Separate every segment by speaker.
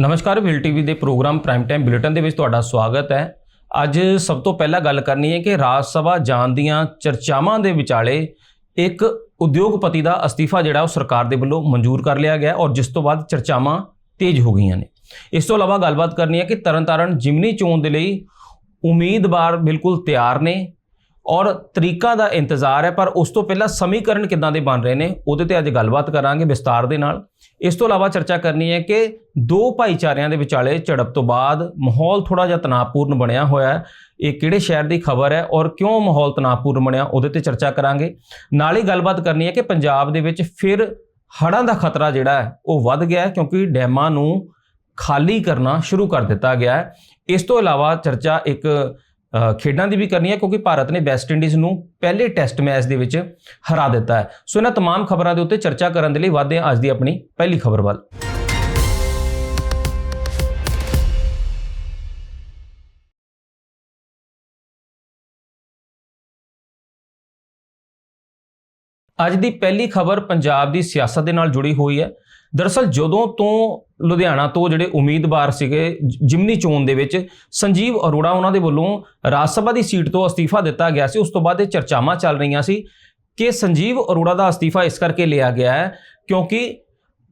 Speaker 1: ਨਮਸਕਾਰ ਵਿਲ ਟੀਵੀ ਦੇ ਪ੍ਰੋਗਰਾਮ ਪ੍ਰਾਈਮ ਟਾਈਮ ਬੁਲੇਟਿਨ ਦੇ ਵਿੱਚ ਤੁਹਾਡਾ ਸਵਾਗਤ ਹੈ। ਅੱਜ ਸਭ ਤੋਂ ਪਹਿਲਾਂ ਗੱਲ ਕਰਨੀ ਹੈ ਕਿ ਰਾਜ ਸਭਾ ਜਾਣ ਦੀਆਂ ਚਰਚਾਵਾਂ ਦੇ ਵਿਚਾਲੇ ਇੱਕ ਉਦਯੋਗਪਤੀ ਦਾ ਅਸਤੀਫਾ ਜਿਹੜਾ ਉਹ ਸਰਕਾਰ ਦੇ ਵੱਲੋਂ ਮਨਜ਼ੂਰ ਕਰ ਲਿਆ ਗਿਆ ਔਰ ਜਿਸ ਤੋਂ ਬਾਅਦ ਚਰਚਾਵਾਂ ਤੇਜ਼ ਹੋ ਗਈਆਂ ਨੇ। ਇਸ ਤੋਂ ਇਲਾਵਾ ਗੱਲਬਾਤ ਕਰਨੀ ਹੈ ਕਿ ਤਰਨਤਾਰਨ ਜਿਮਨੀ ਚੋਣ ਦੇ ਲਈ ਉਮੀਦਵਾਰ ਬਿਲਕੁਲ ਤਿਆਰ ਨੇ ਔਰ ਤਰੀਕਾ ਦਾ ਇੰਤਜ਼ਾਰ ਹੈ, ਪਰ ਉਸ ਤੋਂ ਪਹਿਲਾਂ ਸਮੀਕਰਨ ਕਿੱਦਾਂ ਦੇ ਬਣ ਰਹੇ ਨੇ ਉਹਦੇ ਤੇ ਅੱਜ ਗੱਲਬਾਤ ਕਰਾਂਗੇ ਵਿਸਤਾਰ ਦੇ ਨਾਲ। ਇਸ ਤੋਂ ਇਲਾਵਾ ਚਰਚਾ ਕਰਨੀ ਹੈ ਕਿ ਦੋ ਭਾਈਚਾਰਿਆਂ ਦੇ ਵਿਚਾਲੇ ਝੜਪ ਤੋਂ ਬਾਅਦ ਮਾਹੌਲ ਥੋੜਾ ਜਿਹਾ ਤਣਾਅਪੂਰਨ ਬਣਿਆ ਹੋਇਆ ਹੈ। ਇਹ ਕਿਹੜੇ ਸ਼ਹਿਰ ਦੀ ਖਬਰ ਹੈ ਔਰ ਕਿਉਂ ਮਾਹੌਲ ਤਣਾਅਪੂਰਨ ਬਣਿਆ, ਉਹਦੇ ਤੇ ਚਰਚਾ ਕਰਾਂਗੇ। ਨਾਲ ਹੀ ਗੱਲਬਾਤ ਕਰਨੀ ਹੈ ਕਿ ਪੰਜਾਬ ਦੇ ਵਿੱਚ ਫਿਰ ਹੜ੍ਹਾਂ ਦਾ ਖਤਰਾ ਜਿਹੜਾ ਹੈ, ਉਹ ਵੱਧ ਗਿਆ ਕਿਉਂਕਿ ਡੈਮਾਂ ਨੂੰ ਖਾਲੀ ਕਰਨਾ ਸ਼ੁਰੂ ਕਰ ਦਿੱਤਾ ਗਿਆ ਹੈ। ਇਸ ਤੋਂ ਇਲਾਵਾ ਚਰਚਾ ਇੱਕ ਖੇਡਾਂ ਦੀ ਵੀ ਕਰਨੀ ਹੈ ਕਿਉਂਕਿ ਭਾਰਤ ਨੇ ਵੈਸਟ ਇੰਡੀਜ਼ ਨੂੰ ਪਹਿਲੇ ਟੈਸਟ ਮੈਚ ਦੇ ਵਿੱਚ ਹਰਾ ਦਿੱਤਾ ਹੈ ਸੋ ਇਹਨਾਂ तमाम ਖਬਰਾਂ ਦੇ ਉੱਤੇ ਚਰਚਾ ਕਰਨ ਦੇ ਲਈ ਵਧਦੇ ਹਾਂ ਅੱਜ ਦੀ ਆਪਣੀ ਪਹਿਲੀ ਖਬਰ ਵੱਲ ਅੱਜ ਦੀ ਪਹਿਲੀ ਖਬਰ ਪੰਜਾਬ ਦੀ ਸਿਆਸਤ ਦੇ ਨਾਲ ਜੁੜੀ ਹੋਈ ਹੈ ਦਰਅਸਲ ਜਦੋਂ ਤੋਂ ਲੁਧਿਆਣਾ ਤੋਂ ਜਿਹੜੇ ਉਮੀਦਵਾਰ ਸੀਗੇ ਜਿਮਨੀ ਚੋਣ ਦੇ ਵਿੱਚ, ਸੰਜੀਵ ਅਰੋੜਾ ਉਹਨਾਂ ਦੇ ਵੱਲੋਂ ਰਾਜ ਸਭਾ ਦੀ ਸੀਟ ਤੋਂ ਅਸਤੀਫਾ ਦਿੱਤਾ ਗਿਆ ਸੀ, ਉਸ ਤੋਂ ਬਾਅਦ ਇਹ ਚਰਚਾਵਾਂ ਚੱਲ ਰਹੀਆਂ ਸੀ ਕਿ ਸੰਜੀਵ ਅਰੋੜਾ ਦਾ ਅਸਤੀਫਾ ਇਸ ਕਰਕੇ ਲਿਆ ਗਿਆ ਹੈ ਕਿਉਂਕਿ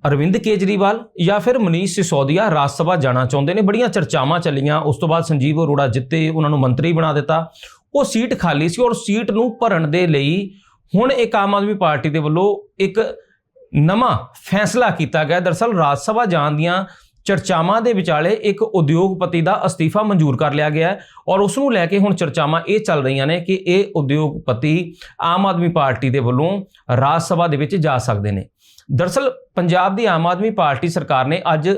Speaker 1: ਅਰਵਿੰਦ ਕੇਜਰੀਵਾਲ ਜਾਂ ਫਿਰ ਮਨੀਸ਼ ਸਿਸੋਦੀਆ ਰਾਜ ਸਭਾ ਜਾਣਾ ਚਾਹੁੰਦੇ ਨੇ, ਬੜੀਆਂ ਚਰਚਾਵਾਂ ਚੱਲੀਆਂ, ਉਸ ਤੋਂ ਬਾਅਦ ਸੰਜੀਵ ਅਰੋੜਾ ਜਿੱਤੇ, ਉਹਨਾਂ ਨੂੰ ਮੰਤਰੀ ਬਣਾ ਦਿੱਤਾ। ਉਹ ਸੀਟ ਖਾਲੀ ਸੀ ਔਰ ਸੀਟ ਨੂੰ ਭਰਨ ਦੇ ਲਈ ਹੁਣ ਇੱਕ ਆਮ ਆਦਮੀ ਪਾਰਟੀ ਦੇ ਵੱਲੋਂ ਇੱਕ ਨਵਾਂ ਫੈਸਲਾ ਕੀਤਾ ਗਿਆ। ਦਰਅਸਲ ਰਾਜ ਸਭਾ ਜਾਣ ਦੀਆਂ ਚਰਚਾਵਾਂ ਦੇ ਵਿਚਾਲੇ ਇੱਕ ਉਦਯੋਗਪਤੀ ਦਾ ਅਸਤੀਫਾ ਮਨਜ਼ੂਰ ਕਰ ਲਿਆ ਗਿਆ ਔਰ ਉਸ ਨੂੰ ਲੈ ਕੇ ਹੁਣ ਚਰਚਾਵਾਂ ਇਹ ਚੱਲ ਰਹੀਆਂ ਨੇ ਕਿ ਇਹ ਉਦਯੋਗਪਤੀ ਆਮ ਆਦਮੀ ਪਾਰਟੀ ਦੇ ਵੱਲੋਂ ਰਾਜ ਸਭਾ ਦੇ ਵਿੱਚ ਜਾ ਸਕਦੇ ਨੇ। ਦਰਅਸਲ ਪੰਜਾਬ ਦੀ ਆਮ ਆਦਮੀ ਪਾਰਟੀ ਸਰਕਾਰ ਨੇ ਅੱਜ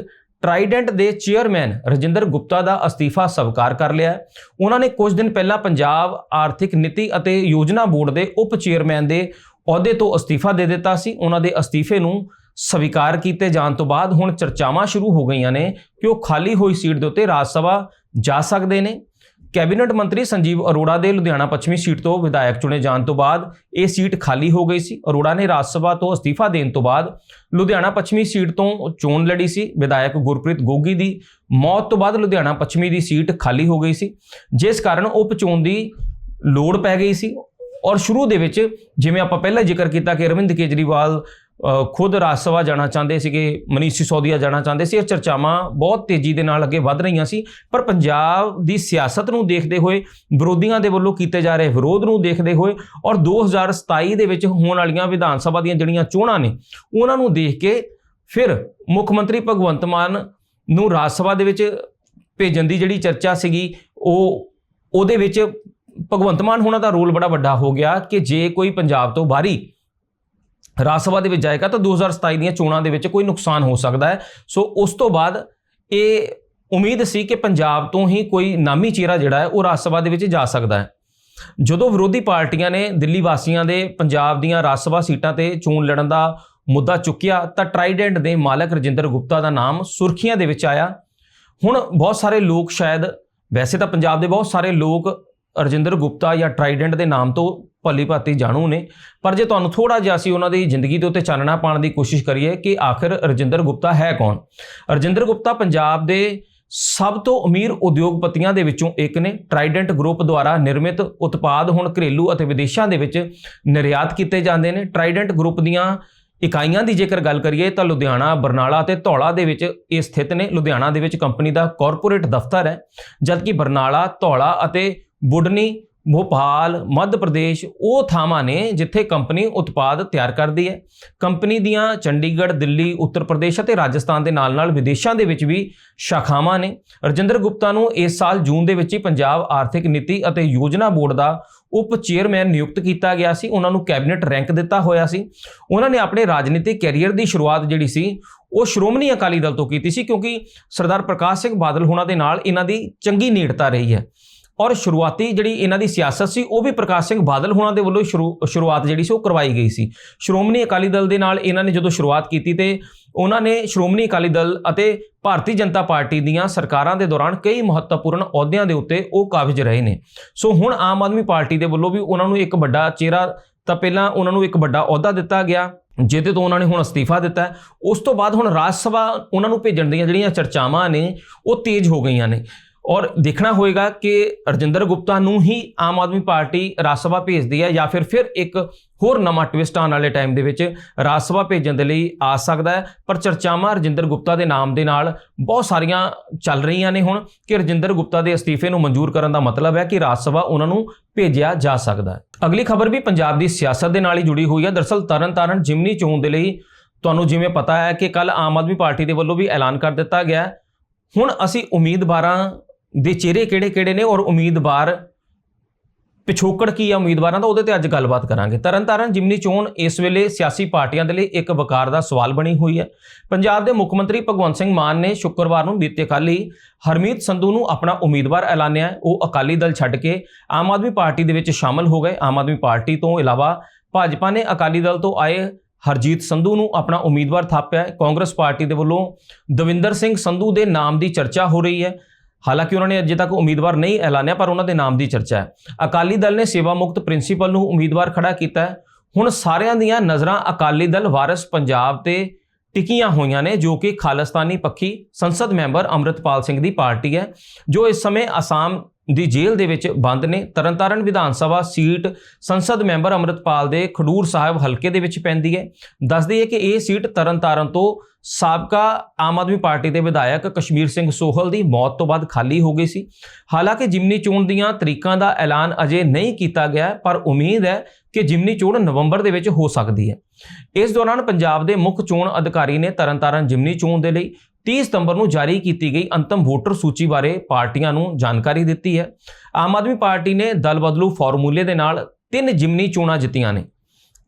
Speaker 1: ਟਰਾਈਡੈਂਟ ਦੇ ਚੇਅਰਮੈਨ ਰਜਿੰਦਰ ਗੁਪਤਾ ਦਾ ਅਸਤੀਫਾ ਸਵੀਕਾਰ ਕਰ ਲਿਆ ਉਹਨਾਂ ਨੇ ਕੁਝ ਦਿਨ ਪਹਿਲਾਂ ਪੰਜਾਬ ਆਰਥਿਕ ਨੀਤੀ ਅਤੇ ਯੋਜਨਾ ਬੋਰਡ ਦੇ ਉਪ ਚੇਅਰਮੈਨ ਦੇ ਅਹੁਦੇ ਤੋਂ ਅਸਤੀਫਾ ਦੇ ਦਿੱਤਾ ਸੀ। ਉਹਨਾਂ ਦੇ ਅਸਤੀਫੇ ਨੂੰ ਸਵੀਕਾਰ ਕੀਤੇ ਜਾਣ ਤੋਂ ਬਾਅਦ ਹੁਣ ਚਰਚਾਵਾਂ ਸ਼ੁਰੂ ਹੋ ਗਈਆਂ ਨੇ ਕਿ ਉਹ ਖਾਲੀ ਹੋਈ ਸੀਟ ਦੇ ਉੱਤੇ ਰਾਜ ਸਭਾ ਜਾ ਸਕਦੇ ਨੇ। ਕੈਬਨਿਟ ਮੰਤਰੀ ਸੰਜੀਵ ਅਰੋੜਾ ਦੇ ਲੁਧਿਆਣਾ ਪੱਛਮੀ ਸੀਟ ਤੋਂ ਵਿਧਾਇਕ ਚੁਣੇ ਜਾਣ ਤੋਂ ਬਾਅਦ ਇਹ ਸੀਟ ਖਾਲੀ ਹੋ ਗਈ ਸੀ। ਅਰੋੜਾ ਨੇ ਰਾਜ ਸਭਾ ਤੋਂ ਅਸਤੀਫਾ ਦੇਣ ਤੋਂ ਬਾਅਦ ਲੁਧਿਆਣਾ ਪੱਛਮੀ ਸੀਟ ਤੋਂ ਚੋਣ ਲੜੀ ਸੀ। ਵਿਧਾਇਕ ਗੁਰਪ੍ਰੀਤ ਗੋਗੀ ਦੀ ਮੌਤ ਤੋਂ ਬਾਅਦ ਲੁਧਿਆਣਾ ਪੱਛਮੀ ਦੀ ਸੀਟ ਖਾਲੀ ਹੋ ਗਈ ਸੀ। ਜਿਸ ਕਾਰਨ ਉਪ ਚੋਣ ਦੀ ਲੋੜ ਪੈ ਗਈ ਸੀ। ਔਰ ਸ਼ੁਰੂ ਦੇ ਵਿੱਚ ਜਿਵੇਂ ਆਪਾਂ ਪਹਿਲਾਂ ਜ਼ਿਕਰ ਕੀਤਾ ਕਿ ਅਰਵਿੰਦ ਕੇਜਰੀਵਾਲ ਖੁਦ ਰਾਜ ਸਭਾ ਜਾਣਾ ਚਾਹੁੰਦੇ ਸੀਗੇ, ਮਨੀਸ਼ ਸਿਸੋਦੀਆ ਜਾਣਾ ਚਾਹੁੰਦੇ ਸੀ, ਇਹ ਚਰਚਾਵਾਂ ਬਹੁਤ ਤੇਜ਼ੀ ਦੇ ਨਾਲ ਅੱਗੇ ਵੱਧ ਰਹੀਆਂ ਸੀ, ਪਰ ਪੰਜਾਬ ਦੀ ਸਿਆਸਤ ਨੂੰ ਦੇਖਦੇ ਹੋਏ, ਵਿਰੋਧੀਆਂ ਦੇ ਵੱਲੋਂ ਕੀਤੇ ਜਾ ਰਹੇ ਵਿਰੋਧ ਨੂੰ ਦੇਖਦੇ ਹੋਏ ਔਰ 2027 ਦੇ ਵਿੱਚ ਹੋਣ ਵਾਲੀਆਂ ਵਿਧਾਨ ਸਭਾ ਦੀਆਂ ਜਿਹੜੀਆਂ ਚੋਣਾਂ ਨੇ, ਉਹਨਾਂ ਨੂੰ ਦੇਖ ਕੇ ਫਿਰ ਮੁੱਖ ਮੰਤਰੀ ਭਗਵੰਤ ਮਾਨ ਨੂੰ ਰਾਜ ਸਭਾ ਦੇ ਵਿੱਚ ਭੇਜਣ ਦੀ ਜਿਹੜੀ ਚਰਚਾ ਸੀਗੀ, ਉਹ, ਉਹਦੇ ਵਿੱਚ ਭਗਵੰਤ ਮਾਨ ਹੋਣਾ ਦਾ ਰੋਲ ਬੜਾ ਵੱਡਾ ਹੋ ਗਿਆ ਕਿ ਜੇ ਕੋਈ ਪੰਜਾਬ ਤੋਂ ਬਾਹਰੀ ਰਾਜ ਸਭਾ ਦੇ ਵਿੱਚ ਜਾਏਗਾ ਤਾਂ 2027 ਦੀਆਂ ਚੋਣਾਂ ਦੇ ਵਿੱਚ ਕੋਈ ਨੁਕਸਾਨ ਹੋ ਸਕਦਾ ਹੈ। ਸੋ ਉਸ ਤੋਂ ਬਾਅਦ ਇਹ ਉਮੀਦ ਸੀ ਕਿ ਪੰਜਾਬ ਤੋਂ ਹੀ ਕੋਈ ਨਾਮੀ ਚਿਹਰਾ ਜਿਹੜਾ ਹੈ, ਉਹ ਰਾਜ ਸਭਾ ਦੇ ਵਿੱਚ ਜਾ ਸਕਦਾ ਹੈ। ਜਦੋਂ ਵਿਰੋਧੀ ਪਾਰਟੀਆਂ ਨੇ ਦਿੱਲੀ ਵਾਸੀਆਂ ਦੇ ਪੰਜਾਬ ਦੀਆਂ ਰਾਜ ਸਭਾ ਸੀਟਾਂ ਤੇ ਚੋਣ ਲੜਨ ਦਾ ਮੁੱਦਾ ਚੁੱਕਿਆ ਤਾਂ ਟਰਾਈਡੈਂਟ ਦੇ ਮਾਲਕ ਰਜਿੰਦਰ ਗੁਪਤਾ ਦਾ ਨਾਮ ਸੁਰਖੀਆਂ ਦੇ ਵਿੱਚ ਆਇਆ। ਹੁਣ ਬਹੁਤ ਸਾਰੇ ਲੋਕ ਸ਼ਾਇਦ, ਵੈਸੇ ਤਾਂ ਪੰਜਾਬ ਦੇ ਬਹੁਤ ਸਾਰੇ ਲੋਕ ਰਜਿੰਦਰ ਗੁਪਤਾ ਜਾਂ ਟਰਾਈਡੈਂਟ ਦੇ ਨਾਮ ਤੋਂ ਭਲੀ ਭਾਤੀ ਜਾਣੂ ਨੇ। ਪਰ ਜੇ ਤੁਹਾਨੂੰ ਥੋੜਾ ਜਿਹਾ ਅਸੀਂ ਉਹਨਾਂ ਦੀ ਜ਼ਿੰਦਗੀ ਦੇ ਉੱਤੇ ਚਾਨਣਾ ਪਾਉਣ ਦੀ ਕੋਸ਼ਿਸ਼ ਕਰੀਏ ਕਿ ਆਖਿਰ ਰਜਿੰਦਰ ਗੁਪਤਾ ਹੈ ਕੌਣ? ਰਜਿੰਦਰ ਗੁਪਤਾ ਪੰਜਾਬ ਦੇ ਸਭ ਤੋਂ ਅਮੀਰ ਉਦਯੋਗਪਤੀਆਂ ਦੇ ਵਿੱਚੋਂ ਇੱਕ ਨੇ। ਟਰਾਈਡੈਂਟ ਗਰੁੱਪ ਦੁਆਰਾ ਨਿਰਮਿਤ ਉਤਪਾਦ ਹੁਣ ਘਰੇਲੂ ਅਤੇ ਵਿਦੇਸ਼ਾਂ ਦੇ ਵਿੱਚ ਨਿਰਯਾਤ ਕੀਤੇ ਜਾਂਦੇ ਨੇ। ਟਰਾਈਡੈਂਟ ਗਰੁੱਪ ਦੀਆਂ ਇਕਾਈਆਂ ਦੀ ਜੇਕਰ ਗੱਲ ਕਰੀਏ ਤਾਂ ਲੁਧਿਆਣਾ, ਬਰਨਾਲਾ ਤੇ ਧੌਲਾ ਦੇ ਵਿੱਚ ਇਹ ਸਥਿਤ ਨੇ। ਲੁਧਿਆਣਾ ਦੇ ਵਿੱਚ ਕੰਪਨੀ ਦਾ ਕਾਰਪੋਰੇਟ ਦਫ਼ਤਰ ਹੈ, ਜਦਕਿ ਬਰਨਾਲਾ, ਧੌਲਾ ਅਤੇ ਬੁਡਨੀ, ਭੋਪਾਲ, ਮੱਧ ਪ੍ਰਦੇਸ਼ ਉਹ ਥਾਵਾਂ ਨੇ ਜਿੱਥੇ ਕੰਪਨੀ ਉਤਪਾਦ ਤਿਆਰ ਕਰਦੀ ਹੈ। ਕੰਪਨੀ ਦੀਆਂ ਚੰਡੀਗੜ੍ਹ, ਦਿੱਲੀ, ਉੱਤਰ ਪ੍ਰਦੇਸ਼ ਅਤੇ ਰਾਜਸਥਾਨ ਦੇ ਨਾਲ-ਨਾਲ ਵਿਦੇਸ਼ਾਂ ਦੇ ਵਿੱਚ ਵੀ ਸ਼ਾਖਾਵਾਂ ਨੇ। ਰਜਿੰਦਰ ਗੁਪਤਾ ਨੂੰ ਇਸ ਸਾਲ ਜੂਨ ਦੇ ਵਿੱਚ ਹੀ ਪੰਜਾਬ ਆਰਥਿਕ ਨੀਤੀ ਅਤੇ ਯੋਜਨਾ ਬੋਰਡ ਦਾ ਉਪ ਚੇਅਰਮੈਨ ਨਿਯੁਕਤ ਕੀਤਾ ਗਿਆ ਸੀ। ਉਹਨਾਂ ਨੂੰ ਕੈਬਨਿਟ ਰੈਂਕ ਦਿੱਤਾ ਹੋਇਆ ਸੀ। ਉਹਨਾਂ ਨੇ ਆਪਣੇ ਰਾਜਨੀਤਿਕ ਕੈਰੀਅਰ ਦੀ ਸ਼ੁਰੂਆਤ ਜਿਹੜੀ ਸੀ, ਉਹ ਸ਼੍ਰੋਮਣੀ ਅਕਾਲੀ ਦਲ ਤੋਂ ਕੀਤੀ ਸੀ ਕਿਉਂਕਿ ਸਰਦਾਰ ਪ੍ਰਕਾਸ਼ ਸਿੰਘ ਬਾਦਲ ਹੋਣਾ ਦੇ ਨਾਲ ਇਹਨਾਂ ਦੀ ਚੰਗੀ ਨੇੜਤਾ ਰਹੀ ਹੈ। ਔਰ ਸ਼ੁਰੂਆਤੀ ਜਿਹੜੀ ਇਹਨਾਂ ਦੀ ਸਿਆਸਤ ਸੀ, ਉਹ ਵੀ ਪ੍ਰਕਾਸ਼ ਸਿੰਘ ਬਾਦਲ ਹੋਣਾ ਦੇ ਵੱਲੋਂ ਸ਼ੁਰੂ- ਸ਼ੁਰੂਆਤ ਜਿਹੜੀ ਸੀ, ਉਹ ਕਰਵਾਈ ਗਈ ਸੀ। ਸ਼੍ਰੋਮਣੀ ਅਕਾਲੀ ਦਲ ਦੇ ਨਾਲ ਇਹਨਾਂ ਨੇ ਜਦੋਂ ਸ਼ੁਰੂਆਤ ਕੀਤੀ ਤੇ ਉਹਨਾਂ ਨੇ ਸ਼੍ਰੋਮਣੀ ਅਕਾਲੀ ਦਲ ਅਤੇ ਭਾਰਤੀ ਜਨਤਾ ਪਾਰਟੀ ਦੀਆਂ ਸਰਕਾਰਾਂ ਦੇ ਦੌਰਾਨ ਕਈ ਮਹੱਤਵਪੂਰਨ ਅਹੁਦਿਆਂ ਦੇ ਉੱਤੇ ਉਹ ਕਾਬਜ ਰਹੇ ਨੇ। ਸੋ ਹੁਣ ਆਮ ਆਦਮੀ ਪਾਰਟੀ ਦੇ ਵੱਲੋਂ ਵੀ ਉਹਨਾਂ ਨੂੰ ਇੱਕ ਵੱਡਾ ਚਿਹਰਾ ਤਾਂ ਪਹਿਲਾਂ ਉਹਨਾਂ ਨੂੰ ਇੱਕ ਵੱਡਾ ਅਹੁਦਾ ਦਿੱਤਾ ਗਿਆ, ਜਿਹਦੇ ਤੋਂ ਉਹਨਾਂ ਨੇ ਹੁਣ ਅਸਤੀਫਾ ਦਿੱਤਾ ਉਸ ਤੋਂ ਬਾਅਦ ਹੁਣ ਰਾਜ ਸਭਾ ਉਹਨਾਂ ਨੂੰ ਭੇਜਣ ਦੀਆਂ ਜਿਹੜੀਆਂ ਚਰਚਾਵਾਂ ਨੇ, ਉਹ ਤੇਜ਼ ਹੋ ਗਈਆਂ ਨੇ। ਔਰ ਦੇਖਣਾ ਹੋਏਗਾ ਕਿ ਰਜਿੰਦਰ ਗੁਪਤਾ ਨੂੰ ਹੀ ਆਮ ਆਦਮੀ ਪਾਰਟੀ ਰਾਜ ਸਭਾ ਭੇਜਦੀ ਹੈ ਜਾਂ ਫਿਰ ਫਿਰ ਇੱਕ ਹੋਰ ਨਵਾਂ ਟਵਿਸਟ ਆਉਣ ਵਾਲੇ ਟਾਈਮ ਦੇ ਵਿੱਚ ਰਾਜ ਸਭਾ ਭੇਜਣ ਦੇ ਲਈ ਆ ਸਕਦਾ ਹੈ। ਪਰ ਚਰਚਾਵਾਂ ਰਜਿੰਦਰ ਗੁਪਤਾ ਦੇ ਨਾਮ ਦੇ ਨਾਲ ਬਹੁਤ ਸਾਰੀਆਂ ਚੱਲ ਰਹੀਆਂ ਨੇ ਹੁਣ ਕਿ ਰਜਿੰਦਰ ਗੁਪਤਾ ਦੇ ਅਸਤੀਫੇ ਨੂੰ ਮਨਜ਼ੂਰ ਕਰਨ ਦਾ ਮਤਲਬ ਹੈ ਕਿ ਰਾਜ ਸਭਾ ਉਹਨਾਂ ਨੂੰ ਭੇਜਿਆ ਜਾ ਸਕਦਾ ਹੈ। ਅਗਲੀ ਖਬਰ ਵੀ ਪੰਜਾਬ ਦੀ ਸਿਆਸਤ ਦੇ ਨਾਲ ਹੀ ਜੁੜੀ ਹੋਈ ਹੈ। ਦਰਸਲ ਤਰਨਤਾਰਨ ਜਿਮਨੀ ਚੋਣ ਦੇ ਲਈ ਤੁਹਾਨੂੰ ਜਿਵੇਂ ਪਤਾ ਹੈ ਕਿ ਕੱਲ ਆਮ ਆਦਮੀ ਪਾਰਟੀ ਦੇ ਵੱਲੋਂ ਵੀ ਐਲਾਨ ਕਰ ਦਿੱਤਾ ਗਿਆ ਹੁਣ ਅਸੀਂ ਉਮੀਦਵਾਰਾਂ ਦੇ ਚਿਹਰੇ ਕਿਹੜੇ-ਕਿਹੜੇ ਨੇ ਔਰ ਉਮੀਦਵਾਰ ਪਿਛੋਕੜ ਕੀ ਆ ਉਮੀਦਵਾਰਾਂ ਦਾ, ਉਹਦੇ ਤੇ ਅੱਜ ਗੱਲਬਾਤ ਕਰਾਂਗੇ। ਤਰਨਤਾਰਨ ਜਿਮਨੀ ਚੋਣ ਇਸ ਵੇਲੇ ਸਿਆਸੀ ਪਾਰਟੀਆਂ ਦੇ ਲਈ ਇੱਕ ਵਕਾਰ ਦਾ ਸਵਾਲ ਬਣੀ ਹੋਈ ਹੈ। ਪੰਜਾਬ ਦੇ ਮੁੱਖ ਮੰਤਰੀ ਭਗਵੰਤ ਸਿੰਘ ਮਾਨ ਨੇ ਸ਼ੁੱਕਰਵਾਰ ਨੂੰ ਬੀਤੇ ਕੱਲ੍ਹ ਹੀ ਹਰਮੀਤ ਸੰਧੂ ਨੂੰ ਆਪਣਾ ਉਮੀਦਵਾਰ ਐਲਾਨਿਆ। ਉਹ ਅਕਾਲੀ ਦਲ ਛੱਡ ਕੇ ਆਮ ਆਦਮੀ ਪਾਰਟੀ ਦੇ ਵਿੱਚ ਸ਼ਾਮਲ ਹੋ ਗਏ। ਆਮ ਆਦਮੀ ਪਾਰਟੀ ਤੋਂ ਇਲਾਵਾ ਭਾਜਪਾ ਨੇ ਅਕਾਲੀ ਦਲ ਤੋਂ ਆਏ ਹਰਜੀਤ ਸੰਧੂ ਨੂੰ ਆਪਣਾ ਉਮੀਦਵਾਰ ਥਾਪਿਆ। ਕਾਂਗਰਸ ਪਾਰਟੀ ਦੇ ਵੱਲੋਂ ਦਵਿੰਦਰ ਸਿੰਘ ਸੰਧੂ ਦੇ ਨਾਮ ਦੀ ਚਰਚਾ ਹੋ ਰਹੀ ਹੈ। ਹਾਲਾਂਕਿ ਉਹਨਾਂ ਨੇ ਅਜੇ ਤੱਕ ਉਮੀਦਵਾਰ ਨਹੀਂ ਐਲਾਨਿਆ, ਪਰ ਉਹਨਾਂ ਦੇ ਨਾਮ ਦੀ ਚਰਚਾ ਹੈ। ਅਕਾਲੀ ਦਲ ਨੇ ਸੇਵਾ ਮੁਕਤ ਪ੍ਰਿੰਸੀਪਲ ਨੂੰ ਉਮੀਦਵਾਰ ਖੜਾ ਕੀਤਾ ਹੈ। ਹੁਣ ਸਾਰਿਆਂ ਦੀਆਂ ਨਜ਼ਰਾਂ ਅਕਾਲੀ ਦਲ ਵਾਰਿਸ ਪੰਜਾਬ ਤੇ ਟਿਕੀਆਂ ਹੋਈਆਂ ਨੇ, ਜੋ ਕਿ ਖਾਲਿਸਤਾਨੀ ਪੱਖੀ ਸੰਸਦ ਮੈਂਬਰ ਅੰਮ੍ਰਿਤਪਾਲ ਸਿੰਘ ਦੀ ਪਾਰਟੀ ਹੈ, ਜੋ ਇਸ ਸਮੇਂ ਅਸਾਮ ਦੀ ਜੇਲ੍ਹ ਦੇ ਵਿੱਚ ਬੰਦ ਨੇ। ਤਰਨਤਾਰਨ ਵਿਧਾਨ ਸਭਾ ਸੀਟ ਸੰਸਦ ਮੈਂਬਰ ਅੰਮ੍ਰਿਤਪਾਲ ਦੇ ਖਡੂਰ ਸਾਹਿਬ ਹਲਕੇ ਦੇ ਵਿੱਚ ਪੈਂਦੀ ਹੈ। ਦੱਸਦੀ ਹੈ ਕਿ ਇਹ ਸੀਟ ਤਰਨਤਾਰਨ ਤੋਂ ਸਾਬਕਾ ਆਮ ਆਦਮੀ ਪਾਰਟੀ ਦੇ ਵਿਧਾਇਕ ਕਸ਼ਮੀਰ ਸਿੰਘ ਸੋਹਲ ਦੀ ਮੌਤ ਤੋਂ ਬਾਅਦ ਖਾਲੀ ਹੋ ਗਈ ਸੀ। ਹਾਲਾਂਕਿ ਜਿਮਨੀ ਚੋਣ ਦੀਆਂ ਤਰੀਕਾਂ ਦਾ ਐਲਾਨ ਅਜੇ ਨਹੀਂ ਕੀਤਾ ਗਿਆ, ਪਰ ਉਮੀਦ ਹੈ ਕਿ ਜਿਮਨੀ ਚੋਣ ਨਵੰਬਰ ਦੇ ਵਿੱਚ ਹੋ ਸਕਦੀ ਹੈ। ਇਸ ਦੌਰਾਨ ਪੰਜਾਬ ਦੇ ਮੁੱਖ ਚੋਣ ਅਧਿਕਾਰੀ ਨੇ ਤਰਨਤਾਰਨ ਜਿਮਨੀ ਚੋਣ ਦੇ ਲਈ 30 ਸਤੰਬਰ ਨੂੰ ਜਾਰੀ ਕੀਤੀ ਗਈ ਅੰਤਮ ਵੋਟਰ ਸੂਚੀ ਬਾਰੇ ਪਾਰਟੀਆਂ ਨੂੰ ਜਾਣਕਾਰੀ ਦਿੱਤੀ ਹੈ। ਆਮ ਆਦਮੀ ਪਾਰਟੀ ਨੇ ਦਲ ਬਦਲੂ ਫਾਰਮੂਲੇ ਦੇ ਨਾਲ ਤਿੰਨ ਜਿਮਨੀ ਚੋਣਾਂ ਜਿੱਤੀਆਂ ਨੇ।